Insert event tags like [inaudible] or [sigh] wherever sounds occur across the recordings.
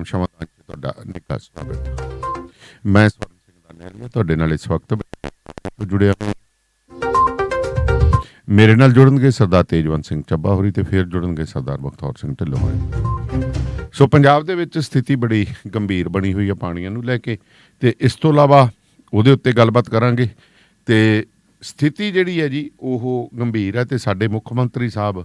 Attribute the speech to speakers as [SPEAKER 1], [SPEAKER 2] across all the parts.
[SPEAKER 1] Programme ਸ਼ਮਾਦਾਨ ਚ ਤੁਹਾਡਾ ਨਿੱਘਾ ਸਵਾਗਤ ਮੈਂ ਸਵਰਨ ਸਿੰਘ ਦਾ ਨਹਿਰੀਆ ਤੁਹਾਡੇ ਨਾਲ ਇਸ ਵਕਤ ਜੁੜਿਆ ਹਾਂ। ਮੇਰੇ ਨਾਲ ਜੁੜਨਗੇ ਸਰਦਾਰ ਤੇਜਵੰਤ ਸਿੰਘ ਚੱਬਾ ਹੋਰੀ ਤੇ ਫਿਰ ਜੁੜਨਗੇ ਸਰਦਾਰ ਬਖਤੌਰ ਸਿੰਘ ਢਿੱਲੋਂ ਹੋਰੀ ਸੋ ਪੰਜਾਬ ਦੇ ਵਿੱਚ ਸਥਿਤੀ ਬੜੀ ਗੰਭੀਰ ਬਣੀ ਹੋਈ ਹੈ ਪਾਣੀਆਂ ਨੂੰ ਲੈ ਕੇ ਤੇ ਇਸ ਤੋਂ ਇਲਾਵਾ ਉਹਦੇ ਉੱਤੇ ਗੱਲਬਾਤ ਕਰਾਂਗੇ ਤੇ ਸਥਿਤੀ ਜਿਹੜੀ ਹੈ ਜੀ, ਉਹ ਗੰਭੀਰ ਹੈ ਤੇ ਸਾਡੇ ਮੁੱਖ ਮੰਤਰੀ ਸਾਹਿਬ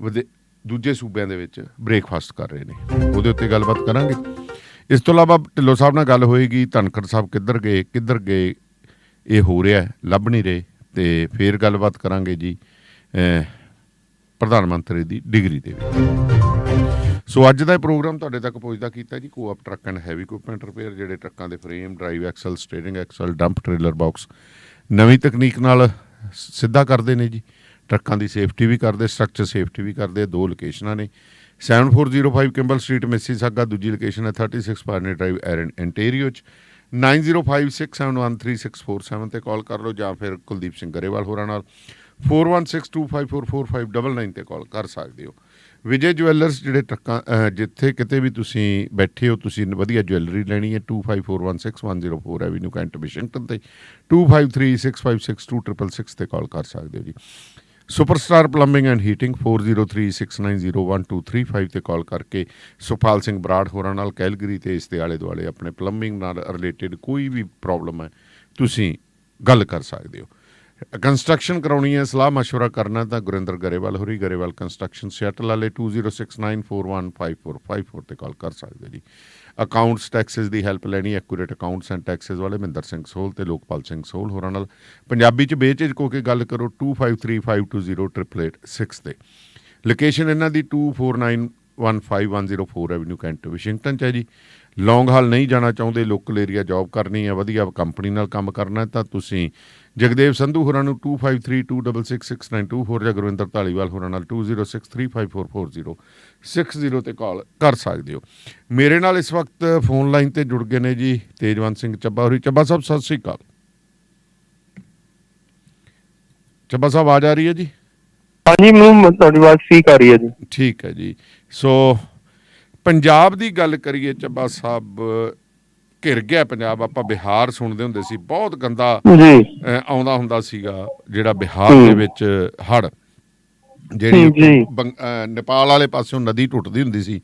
[SPEAKER 1] ਵਧੇ- ਦੂਜੇ ਸੂਬਿਆਂ ਦੇ ਵਿੱਚ ਬ੍ਰੇਕਫਾਸਟ ਕਰ ਰਹੇ ਨੇ। ਉਹਦੇ ਉੱਤੇ ਗੱਲਬਾਤ ਕਰਾਂਗੇ। ਇਸ ਤੋਂ ਇਲਾਵਾ ਢਿੱਲੋਂ ਸਾਹਿਬ ਨਾਲ ਗੱਲ ਹੋਏਗੀ, ਧਨਖੜ ਸਾਹਿਬ ਕਿੱਧਰ ਗਏ ਕਿੱਧਰ ਗਏ, ਇਹ ਹੋ ਰਿਹਾ ਲੱਭ ਨਹੀਂ ਰਹੇ ਤੇ ਫਿਰ ਗੱਲਬਾਤ ਕਰਾਂਗੇ ਜੀ ਪ੍ਰਧਾਨ ਮੰਤਰੀ ਦੀ ਡਿਗਰੀ ਦੇ ਵਿੱਚ। ਸੋ ਅੱਜ ਦਾ ਇਹ ਪ੍ਰੋਗਰਾਮ ਤੁਹਾਡੇ ਤੱਕ ਪਹੁੰਚਦਾ ਕੀਤਾ ਜੀ coop truck and heavy equipment repair ਜਿਹੜੇ ਟਰੱਕਾਂ ਦੇ frame drive axle steering axle dump trailer box ਨਵੀਂ ਤਕਨੀਕ ਨਾਲ ਸਿੱਧਾ ਕਰਦੇ ਨੇ ਜੀ। ਟਰੱਕਾਂ ਦੀ ਸੇਫਟੀ ਵੀ ਕਰਦੇ, ਸਟਰਕਚਰ ਸੇਫਟੀ ਵੀ ਕਰਦੇ, ਦੋ ਲੋਕੇਸ਼ਨਾਂ ਨੇ। 7405 ਕਿੰਬਲ ਸਟਰੀਟ ਮਿਸੀਸਾਗਾ ਦੂਜੀ ਲੋਕੇਸ਼ਨ ਹੈ 36 ਪਾਰਨੇ ਡਰਾਈਵ ਐਰਨ ਇੰਟੀਰੀਓ ਚ। 9056713647 ਤੇ ਕਾਲ ਕਰ ਲਓ ਜਾਂ ਫਿਰ ਕੁਲਦੀਪ ਸਿੰਘ ਗਰੇਵਾਲ ਹੋਰਾਂ ਨਾਲ। 4162544599 ਤੇ ਕਾਲ ਕਰ ਸਕਦੇ ਹੋ। ਵਿਜੇ ਜੁਐਲਰਸ ਜਿਹੜੇ ਟਰੱਕਾਂ ਜਿੱਥੇ ਕਿਤੇ ਵੀ ਤੁਸੀਂ ਬੈਠੇ ਹੋ, ਤੁਸੀਂ ਵਧੀਆ ਜੁਐਲਰੀ ਲੈਣੀ ਹੈ। 25416104 ਐਵਨਿਊ ਕੈਂਟ ਵਾਸ਼ਿੰਗਟਨ ਤੇ। 2536562266 ਤੇ ਕਾਲ ਕਰ ਸਕਦੇ ਹੋ ਜੀ। ਸੁਪਰਸਟਾਰ ਪਲੰਬਿੰਗ ਐਂਡ ਹੀਟਿੰਗ 4036901235 ਤੇ ਕਾਲ ਕਰਕੇ ਸੁਪਾਲ ਸਿੰਘ ਬਰਾੜ ਹੋਰਾਂ ਨਾਲ ਕੈਲਗਰੀ ਤੇ ਇਸ ਦੇ ਆਲੇ ਦੁਆਲੇ ਆਪਣੇ ਪਲੰਬਿੰਗ ਨਾਲ ਰਿਲੇਟਡ ਕੋਈ ਵੀ ਪ੍ਰੋਬਲਮ ਹੈ, ਤੁਸੀਂ ਗੱਲ ਕਰ ਸਕਦੇ ਹੋ। ਕੰਸਟਰਕਸ਼ਨ ਕਰਾਉਣੀ ਹੈ ਸਲਾਹ مشورہ ਕਰਨਾ ਤਾਂ ਗੁਰਿੰਦਰ ਗਰੇਵਾਲ ਹੋਰੀ ਗਰੇਵਾਲ ਕੰਸਟਰਕਸ਼ਨ ਸਿਆਟਲ ਵਾਲੇ 2069415454 ਤੇ ਕਾਲ ਕਰ ਸਕਦੇ ਹੋ ਜੀ ਅਕਾਊਂਟਸ ਟੈਕਸਸ ਦੀ ਹੈਲਪ ਲੈਣੀ ਐਕੂਰੇਟ ਅਕਾਊਂਟਸ ਐਂਡ ਟੈਕਸਸ ਵਾਲੇ ਮਹਿੰਦਰ ਸਿੰਘ ਸੋਲ ਤੇ ਲੋਕਪਾਲ ਸਿੰਘ ਸੋਲ ਹੋਰਾਂ ਨਾਲ ਪੰਜਾਬੀ ਚ ਬੇਝਿਜਕ ਹੋ ਕੇ ਗੱਲ ਕਰੋ 2535208886 ਤੇ ਲੋਕੇਸ਼ਨ ਇਹਨਾਂ ਦੀ 24915104 ਐਵਨਿਊ ਕੈਂਟ ਵਾਸ਼ਿੰਗਟਨ ਚ ਹੈ ਜੀ ਲੌਂਗ ਹਾਲ ਨਹੀਂ ਜਾਣਾ ਚਾਹੁੰਦੇ ਲੋਕਲ ਏਰੀਆ ਜੌਬ ਕਰਨੀ ਹੈ ਵਧੀਆ ਕੰਪਨੀ ਨਾਲ ਕੰਮ ਕਰਨਾ ਹੈ ਤਾਂ ਤੁਸੀਂ ਜਗਦੇਵ ਸੰਧੂ ਹੋਰਾਂ ਨੂੰ 2532666924 ਹੋਰ ਜਾਂ ਗੁਰਵਿੰਦਰ ਢਾਲੀਵਾਲ ਹੋਰਾਂ ਨਾਲ 2063544060 ਤੇ ਕਾਲ ਕਰ ਸਕਦੇ ਹੋ। ਮੇਰੇ ਨਾਲ ਇਸ ਵਕਤ ਫੋਨ ਲਾਈਨ ਤੇ ਜੁੜ ਗਏ ਨੇ ਜੀ ਤੇਜਵੰਤ ਸਿੰਘ ਚੱਬਾ ਹੋਰੀ। ਚੱਬਾ ਸਾਹਿਬ ਸਤਿ ਸ੍ਰੀ ਅਕਾਲ। ਚੱਬਾ ਸਾਹਿਬ ਆਵਾਜ਼ ਆ ਰਹੀ ਹੈ ਜੀ?
[SPEAKER 2] ਹਾਂਜੀ ਮੈਨੂੰ ਤੁਹਾਡੀ ਆਵਾਜ਼ ਠੀਕ ਆ ਰਹੀ ਹੈ ਜੀ।
[SPEAKER 1] ਠੀਕ ਹੈ ਜੀ। ਸੋ ਪੰਜਾਬ ਦੀ ਗੱਲ ਕਰੀਏ ਚੱਬਾ ਸਾਹਿਬ ਘਿਰ ਗਿਆ ਪੰਜਾਬ ਆਪਾਂ ਬਿਹਾਰ ਸੁਣਦੇ ਹੁੰਦੇ ਸੀ ਬਹੁਤ ਗੰਦਾ ਆਉਂਦਾ ਹੁੰਦਾ ਸੀਗਾ ਜਿਹੜਾ ਬਿਹਾਰ ਦੇ। ਵਿੱਚ ਹੜ ਜਿਹੜੀ ਨੇਪਾਲ ਵਾਲੇ ਪਾਸਿਓਂ ਨਦੀ ਟੁੱਟਦੀ ਹੁੰਦੀ ਸੀ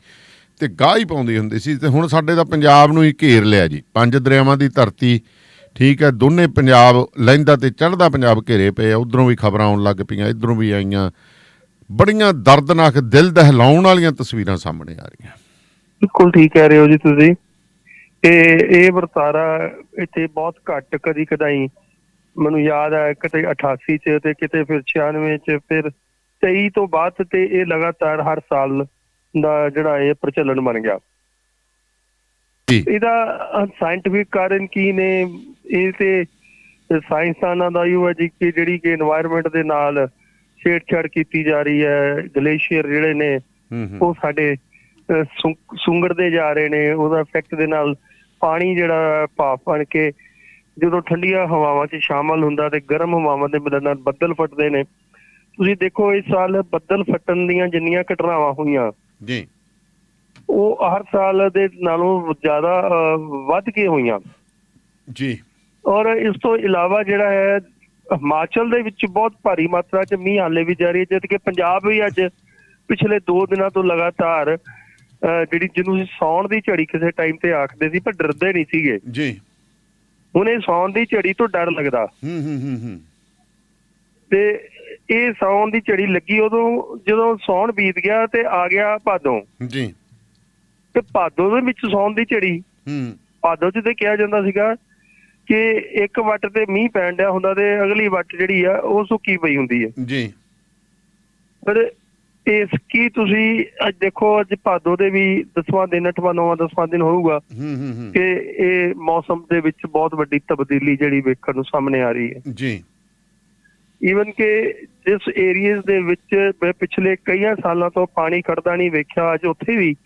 [SPEAKER 1] ਤੇ ਗਾਹ ਹੀ ਪਾਉਂਦੀ ਹੁੰਦੀ ਸੀ ਤੇ ਹੁਣ ਸਾਡੇ ਦਾ ਪੰਜਾਬ ਨੂੰ ਹੀ ਘੇਰ ਲਿਆ ਜੀ। ਪੰਜ ਦਰਿਆਵਾਂ ਦੀ ਧਰਤੀ ਠੀਕ ਹੈ ਦੋਨੇ ਪੰਜਾਬ ਲਹਿੰਦਾ ਤੇ ਚੜ੍ਹਦਾ ਪੰਜਾਬ ਘੇਰੇ ਪਏ ਆ ਉਧਰੋਂ ਵੀ ਖਬਰਾਂ ਆਉਣ ਲੱਗ ਪਈਆਂ ਇਧਰੋਂ ਵੀ ਆਈਆਂ। ਬੜੀਆਂ ਦਰਦਨਾਕ ਦਿਲ ਦਹਿਲਾਉਣ ਵਾਲੀਆਂ ਤਸਵੀਰਾਂ ਸਾਹਮਣੇ ਆ ਰਹੀਆਂ।
[SPEAKER 2] ਬਿਲਕੁਲ ਠੀਕ ਕਹਿ ਰਹੇ ਹੋ ਜੀ ਤੁਸੀਂ। ਇਹ ਇਹ ਵਰਤਾਰਾ ਇੱਥੇ ਬਹੁਤ ਘੱਟ ਕਦੀ ਕਦਾਈ ਮੈਨੂੰ ਯਾਦ ਹੈ ਕਿਤੇ 88 ਚ ਤੇ ਕਿਤੇ ਫਿਰ 96 ਚ ਫਿਰ 23 ਤੋਂ ਬਾਅਦ ਤੇ ਇਹ ਲਗਾਤਾਰ ਹਰ ਸਾਲ ਦਾ ਜਿਹੜਾ ਇਹ ਪ੍ਰਚਲਨ ਬਣ ਗਿਆ। ਇਹਦਾ ਸਾਇੰਟਿਫਿਕ ਕਾਰਨ ਕੀ ਨੇ? ਇਹ ਤੇ ਸਾਇੰਸਦਾਨਾਂ ਦਾ ਹੀ ਹੈ ਜੀ ਕਿ ਜਿਹੜੀ ਕਿ এনवायरमेंट ਦੇ ਨਾਲ ਛੇੜਛਾੜ ਕੀਤੀ ਜਾ ਰਹੀ ਹੈ ਗਲੇਸ਼ੀਅਰ ਜਿਹੜੇ ਨੇ ਉਹ ਸਾਡੇ ਸੁੰਗੜਦੇ ਜਾ ਰਹੇ ਨੇ ਉਹਦਾ ਇਫੈਕਟ ਦੇ ਨਾਲ ਪਾਣੀ ਜਿਹੜਾ ਭਾਫ ਬਣ ਕੇ ਜਦੋਂ ਠੰਡੀਆਂ ਹਵਾਵਾਂ 'ਚ ਸ਼ਾਮਲ ਹੁੰਦਾ ਤੇ ਗਰਮ ਹਵਾਵਾਂ ਦੇ ਮਿਲਣ ਨਾਲ ਬੱਦਲ ਫਟਦੇ ਨੇ। ਤੁਸੀਂ ਦੇਖੋ ਇਸ ਸਾਲ ਬੱਦਲ ਫਟਣ ਦੀਆਂ ਜਿੰਨੀਆਂ ਘਟਨਾਵਾਂ ਹੋਈਆਂ
[SPEAKER 1] ਜੀ।
[SPEAKER 2] ਉਹ ਹਰ ਸਾਲ ਦੇ ਨਾਲੋਂ ਜ਼ਿਆਦਾ ਵੱਧ ਕੇ ਹੋਈਆਂ।
[SPEAKER 1] ਜੀ।
[SPEAKER 2] ਔਰ ਇਸ ਤੋਂ ਇਲਾਵਾ ਜਿਹੜਾ ਹੈ ਹਿਮਾਚਲ ਦੇ ਵਿੱਚ ਬਹੁਤ ਭਾਰੀ ਮਾਤਰਾ 'ਚ ਮੀਂਹ ਹਾਲੇ ਵੀ ਜਾਰੀ ਹੈ ਜਦ ਕਿ ਪੰਜਾਬ ਵੀ ਅੱਜ ਪਿਛਲੇ 2 ਦਿਨਾਂ ਤੋਂ ਲਗਾਤਾਰ ਜਿਹੜੀ ਜਿਹਨੂੰ ਸੌਣ ਦੀ ਝੜੀ ਕਿਸੇ ਟਾਈਮ ਤੇ ਆਖਦੇ ਸੀ ਪਰ ਡਰਦੇ ਨਹੀਂ ਸੀਗੇ।
[SPEAKER 1] ਜੀ।
[SPEAKER 2] ਇਹ ਸੌਣ ਦੀ ਝੜੀ ਤੋਂ ਡਰ ਲੱਗਦਾ।
[SPEAKER 1] ਹੂੰ ਹੂੰ ਹੂੰ ਹੂੰ।
[SPEAKER 2] ਤੇ ਇਹ ਸੌਣ ਦੀ ਝੜੀ ਲੱਗੀ ਉਦੋਂ ਜਦੋਂ ਸੌਣ ਬੀਤ ਗਿਆ ਤੇ ਆ ਗਿਆ ਭਾਦੋਂ।
[SPEAKER 1] ਜੀ।
[SPEAKER 2] ਤੇ ਭਾਦੋਂ ਦੇ ਵਿੱਚ ਸੌਣ ਦੀ ਝੜੀ
[SPEAKER 1] ਹੂੰ।
[SPEAKER 2] ਭਾਦੋਂ 'ਚ ਤੇ ਕਿਹਾ ਜਾਂਦਾ ਸੀਗਾ ਕਿ ਇੱਕ ਵੱਟ ਤੇ ਮੀਂਹ ਪੈਣ ਡਿਆ ਹੁੰਦਾ ਤੇ ਅਗਲੀ ਵੱਟ ਜਿਹੜੀ ਆ ਉਹ ਸੁੱਕੀ ਪਈ ਹੁੰਦੀ ਹੈ।
[SPEAKER 1] ਜੀ।
[SPEAKER 2] ਪਰ ਇਸ ਕੀ ਤੁਸੀਂ ਅੱਜ ਦੇਖੋ ਅੱਜ ਭਾਦੋ ਦੇ ਵੀ 10ਵਾਂ ਦਿਨ 8ਵਾਂ 9ਵਾਂ 10ਵਾਂ ਦਿਨ ਹੋਊਗਾ ਕਿ ਇਹ ਮੌਸਮ ਦੇ ਵਿੱਚ ਬਹੁਤ ਵੱਡੀ ਤਬਦੀਲੀ ਜਿਹੜੀ ਵੇਖਣ ਨੂੰ ਸਾਹਮਣੇ ਆ ਰਹੀ ਹੈ।
[SPEAKER 1] ਜੀ।
[SPEAKER 2] ਈਵਨ ਕਿ ਜਿਸ ਏਰੀਆਜ਼ ਦੇ ਵਿੱਚ ਮੈਂ ਪਿਛਲੇ ਕਈਆਂ ਸਾਲਾਂ ਤੋਂ ਪਾਣੀ ਖੜਦਾ ਨਹੀਂ ਵੇਖਿਆ ਅੱਜ ਉੱਥੇ ਵੀ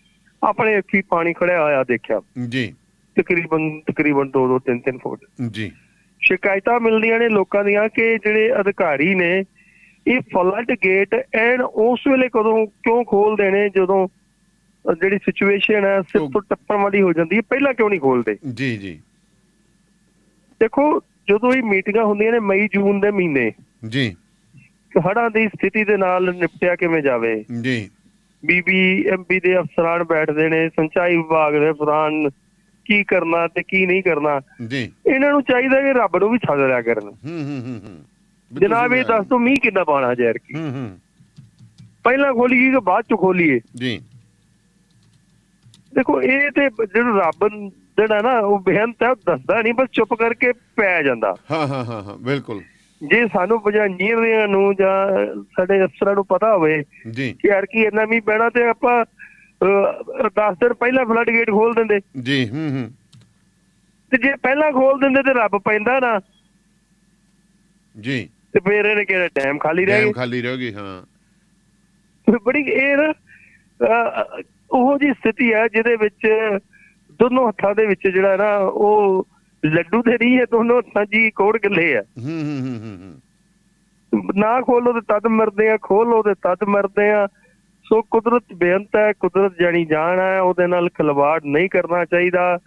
[SPEAKER 2] ਆਪਣੇ ਅੱਖੀ ਪਾਣੀ ਖੜਿਆ ਹੋਇਆ ਦੇਖਿਆ।
[SPEAKER 1] ਜੀ।
[SPEAKER 2] ਤਕਰੀਬਨ ਤਕਰੀਬਨ 2 2 3 3 ਫੁੱਟ।
[SPEAKER 1] ਜੀ।
[SPEAKER 2] ਸ਼ਿਕਾਇਤਾਂ ਮਿਲਦੀਆਂ ਨੇ ਲੋਕਾਂ ਦੀਆਂ ਕਿ ਜਿਹੜੇ ਅਧਿਕਾਰੀ ਨੇ ਇਹ ਫਲੱਡ ਗੇਟ ਐਨ ਉਸ ਵੇਲੇ ਕਦੋਂ ਕਿਉਂ ਖੋਲਦੇ ਨੇ? ਜਦੋਂ ਜਿਹੜੀ ਸਿਚੁਏਸ਼ਨ ਹੈ ਸਿਰ ਤੋਂ ਟੱਪਣ ਵਾਲੀ ਹੋ ਜਾਂਦੀ ਹੈ ਪਹਿਲਾਂ ਕਿਉਂ ਨਹੀਂ ਖੋਲਦੇ?
[SPEAKER 1] ਜੀ ਜੀ।
[SPEAKER 2] ਦੇਖੋ ਜਦੋਂ ਇਹ ਮੀਟਿੰਗਾਂ ਹੁੰਦੀਆਂ ਨੇ ਮਈ ਜੂਨ ਦੇ ਮਹੀਨੇ
[SPEAKER 1] ਜੀ।
[SPEAKER 2] ਹੜ੍ਹਾਂ ਦੀ ਸਥਿਤੀ ਦੇ ਨਾਲ ਨਿਪਟਿਆ ਕਿਵੇਂ ਜਾਵੇ?
[SPEAKER 1] ਜੀ।
[SPEAKER 2] ਬੀਬੀ ਐਮਪੀ ਦੇ ਅਫਸਰਾਨ ਬੈਠਦੇ ਨੇ ਸਿੰਚਾਈ ਵਿਭਾਗ ਦੇ ਅਫਸਰਾਨ ਕੀ ਕਰਨਾ ਤੇ ਕੀ ਨਹੀਂ ਕਰਨਾ?
[SPEAKER 1] ਜੀ।
[SPEAKER 2] ਇਹਨਾਂ ਨੂੰ ਚਾਹੀਦਾ ਕਿ ਰੱਬ ਨੂੰ ਵੀ ਛੱਡ ਲਿਆ ਕਰਨ।
[SPEAKER 1] ਹੂੰ ਹੂੰ ਹੂੰ।
[SPEAKER 2] ਜਨਾਬ ਇਹ ਦੱਸ ਦੋ ਮੀਂਹ ਕਿੰਨਾ ਪਾਣਾ ਜ਼ਹਿਰ ਕੀ
[SPEAKER 1] ਹੂੰ ਹੂੰ।
[SPEAKER 2] ਪਹਿਲਾਂ ਖੋਲੀਏ ਕਿ ਬਾਅਦ ਚ ਖੋਲੀਏ?
[SPEAKER 1] ਜੀ।
[SPEAKER 2] ਦੇਖੋ ਇਹ ਤੇ ਜਿਹੜਾ ਰੱਬ ਜਿਹੜਾ ਨਾ ਉਹ ਬੇਅੰਤ ਹੈ ਦੱਸਦਾ ਨਹੀਂ ਬਸ ਚੁੱਪ ਕਰਕੇ ਪੈ ਜਾਂਦਾ।
[SPEAKER 1] ਹਾਂ ਹਾਂ ਹਾਂ ਹਾਂ ਬਿਲਕੁਲ।
[SPEAKER 2] ਜੇ ਸਾਨੂੰ ਇੰਜੀਨੀਅਰਾਂ ਨੂੰ ਜਾਂ ਸਾਡੇ ਅਫਸਰਾਂ ਨੂੰ ਪਤਾ ਹੋਵੇ
[SPEAKER 1] ਜੀ।
[SPEAKER 2] ਕਿ ਯਾਰ ਕੀ ਇੰਨਾ ਮੀਂਹ ਪੈਣਾ ਤੇ ਆਪਾਂ 10 ਦਿਨ ਪਹਿਲਾਂ ਫਲੱਡ ਗੇਟ ਖੋਲ ਦਿੰਦੇ।
[SPEAKER 1] ਜੀ ਹੂੰ ਹੂੰ।
[SPEAKER 2] ਤੇ ਜੇ ਪਹਿਲਾਂ ਖੋਲ ਦਿੰਦੇ ਤੇ ਰੱਬ ਪੈਂਦਾ ਨਾ।
[SPEAKER 1] ਜੀ।
[SPEAKER 2] ਤੇ ਫੇਰ ਇਹਨੇ ਕਿਹੜਾ ਟਾਈਮ ਖਾਲੀ ਰਹਿ
[SPEAKER 1] ਟਾਈਮ
[SPEAKER 2] ਗਿਆ
[SPEAKER 1] ਖਾਲੀ ਰਹਿ ਗਈ ਹਾਂ।
[SPEAKER 2] ਬੜੀ ਇਹ ਨਾ ਅਹ, ਉਹੋ ਜੀ ਸਥਿਤੀ ਹੈ ਜਿਹਦੇ ਵਿੱਚ ਦੋਨੋਂ ਹੱਥਾਂ ਦੇ ਵਿੱਚ ਜਿਹੜਾ ਨਾ ਉਹ ਲੱਡੂ ਤੇ ਨਹੀਂ ਹੈ ਦੋਨੋਂ ਹੱਥਾਂ ਜੀ ਕੋੜ ਗੱਲੇ ਆ।
[SPEAKER 1] ਹੂੰ ਹੂੰ ਹੂੰ ਹੂੰ ਹੂੰ।
[SPEAKER 2] ਨਾ ਖੋਲੋ ਤੇ ਤਦ ਮਰਦੇ ਆ ਖੋਲੋ ਤੇ ਤਦ ਮਰਦੇ ਆ। ਸੋ ਕੁਦਰਤ ਬੇਅੰਤ ਹੈ ਕੁਦਰਤ ਜਾਣੀ ਜਾਣ ਹੈ ਉਹਦੇ ਨਾਲ ਖਿਲਵਾੜ ਨਹੀਂ ਕਰਨਾ ਚਾਹੀਦਾ।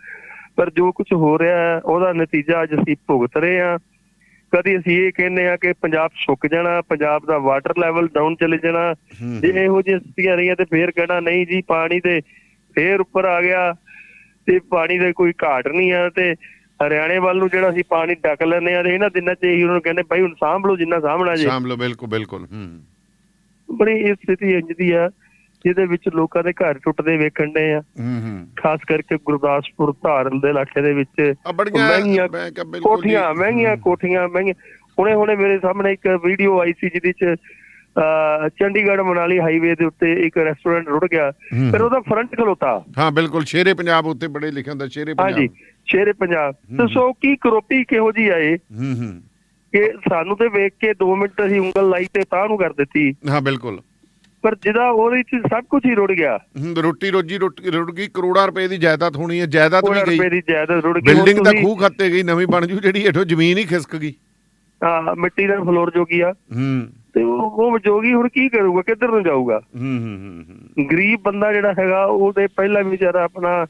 [SPEAKER 2] ਪਰ ਜੋ ਕੁਝ ਹੋ ਰਿਹਾ ਹੈ ਉਹਦਾ ਨਤੀਜਾ ਅੱਜ ਅਸੀਂ ਭੁਗਤ ਰਹੇ ਆ ਕਦੀ ਅਸੀਂ ਇਹ ਕਹਿੰਦੇ ਆ ਕਿ ਪੰਜਾਬ ਸੁੱਕ ਜਾਣਾ ਪੰਜਾਬ ਦਾ ਵਾਟਰ ਲੈਵਲ ਡਾਊਨ ਚਲੇ ਜਾਣਾ ਜੇ ਇਹੋ ਜਿਹੀ ਸਥਿਤੀਆਂ ਰਹੀਆਂ ਤੇ ਫੇਰ ਕਹਿਣਾ ਨਹੀਂ ਜੀ ਪਾਣੀ ਤੇ ਫੇਰ ਉੱਪਰ ਆ ਗਿਆ ਤੇ ਪਾਣੀ ਦੇ ਕੋਈ ਘਾਟ ਨਹੀਂ ਆ ਤੇ ਹਰਿਆਣੇ ਵੱਲ ਨੂੰ ਜਿਹੜਾ ਅਸੀਂ ਪਾਣੀ ਡੱਕ ਲੈਂਦੇ ਆ ਤੇ ਇਹਨਾਂ ਦਿਨਾਂ 'ਚ ਇਹੀ ਉਹਨਾਂ ਨੂੰ ਕਹਿੰਦੇ ਭਾਈ ਹੁਣ ਸਾਂਭ ਲਓ ਜਿੰਨਾ ਸਾਂਭਣਾ ਜੇ।
[SPEAKER 1] ਸ਼ਾਮ ਲੋ ਬਿਲਕੁਲ ਬਿਲਕੁਲ ਹੂੰ।
[SPEAKER 2] ਬੜੀ ਇਹ ਸਥਿਤੀ ਇੰਜ ਦੀ ਆ ਜਿਹਦੇ ਵਿੱਚ ਲੋਕਾਂ ਦੇ ਘਰ ਟੁੱਟਦੇ ਵੇਖਣ ਦੇ ਆ। ਖਾਸ ਕਰਕੇ ਗੁਰਦਾਸਪੁਰ ਧਾਰਨ ਦੇ ਇਲਾਕੇ ਦੇ ਵਿੱਚ ਮਹਿੰਗੀਆਂ। ਕੋਠੀਆਂ ਮਹਿੰਗੀਆਂ ਕੋਠੀਆਂ ਮਹਿੰਗੀਆਂ। ਹੁਣੇ ਹੁਣੇ ਮੇਰੇ ਸਾਹਮਣੇ ਇੱਕ ਵੀਡੀਓ ਆਈ ਸੀ ਜਿਹਦੇ ਚ ਚੰਡੀਗੜ੍ਹ ਮਨਾਲੀ ਹਾਈਵੇ ਦੇ ਉੱਤੇ ਇੱਕ ਰੈਸਟੋਰੈਂਟ ਰੁੜ ਗਿਆ। ਫਿਰ ਉਹਦਾ ਫਰੰਟ ਖਲੋਤਾ।
[SPEAKER 1] ਹਾਂ ਬਿਲਕੁਲ। ਸ਼ੇਰੇ ਪੰਜਾਬ ਉੱਤੇ ਬੜੇ ਲਿਖਿਆ ਹੁੰਦਾ ਸ਼ੇਰੇ ਪੰਜਾਬ।
[SPEAKER 2] ਹਾਂਜੀ ਸ਼ੇਰੇ ਪੰਜਾਬ। ਤੇ ਸੋ ਕੀ ਕਰੋਪੀ ਕਿਹੋ ਜੀ ਆਏ ਕਿ ਸਾਨੂੰ ਤੇ ਵੇਖ ਕੇ 2 ਮਿੰਟ ਅਸੀਂ ਉਂਗਲ ਲਾਈ ਤੇ ਤਾਂ ਨੂੰ ਕਰ ਦਿੱਤੀ।
[SPEAKER 1] ਹਾਂ ਬਿਲਕੁਲ।
[SPEAKER 2] ਪਰ ਜਿਹਦਾ ਉਹਦੇ ਚ ਸਭ ਕੁਝ ਹੀ ਰੁੜ ਗਿਆ।
[SPEAKER 1] ਰੋਟੀ ਰੋਜੀ ਰੁੜ ਗਈ ਕਰੋੜਾਂ ਰੁਪਏ ਦੀ ਜਾਇਦਾਦ ਹੋਣੀ ਹੈ ਜਾਇਦਾਦ ਵੀ
[SPEAKER 2] ਰੁਪਏ
[SPEAKER 1] ਗਈ।
[SPEAKER 2] ਦੀ ਜਾਇਦਾਦ ਰੁੜ ਗਈ
[SPEAKER 1] ਬਿਲਡਿੰਗ ਤਾਂ ਖੂਹ ਖਾਤੇ ਗਈ ਨਵੀਂ ਬਣ ਜੂ ਜਿਹੜੀ ਹੇਠੋਂ ਜ਼ਮੀਨ ਹੀ ਖਿਸਕ ਗਈ।
[SPEAKER 2] ਹਾਂ ਮਿੱਟੀ ਦਾ ਫਲੋਰ ਜੋਗੀ ਆ।
[SPEAKER 1] ਹੂੰ।
[SPEAKER 2] ਤੇ ਉਹ ਉਹ ਜੋਗੀ ਹੁਣ ਕੀ ਕਰੂਗਾ ਕਿੱਧਰ ਨੂੰ ਜਾਊਗਾ?
[SPEAKER 1] ਹੂੰ ਹੂੰ ਹੂੰ,
[SPEAKER 2] ਗਰੀਬ ਬੰਦਾ ਜਿਹੜਾ ਹੈਗਾ ਉਹਦੇ ਪਹਿਲਾਂ ਵੀ ਵਿਚਾਰਾ ਆਪਣਾ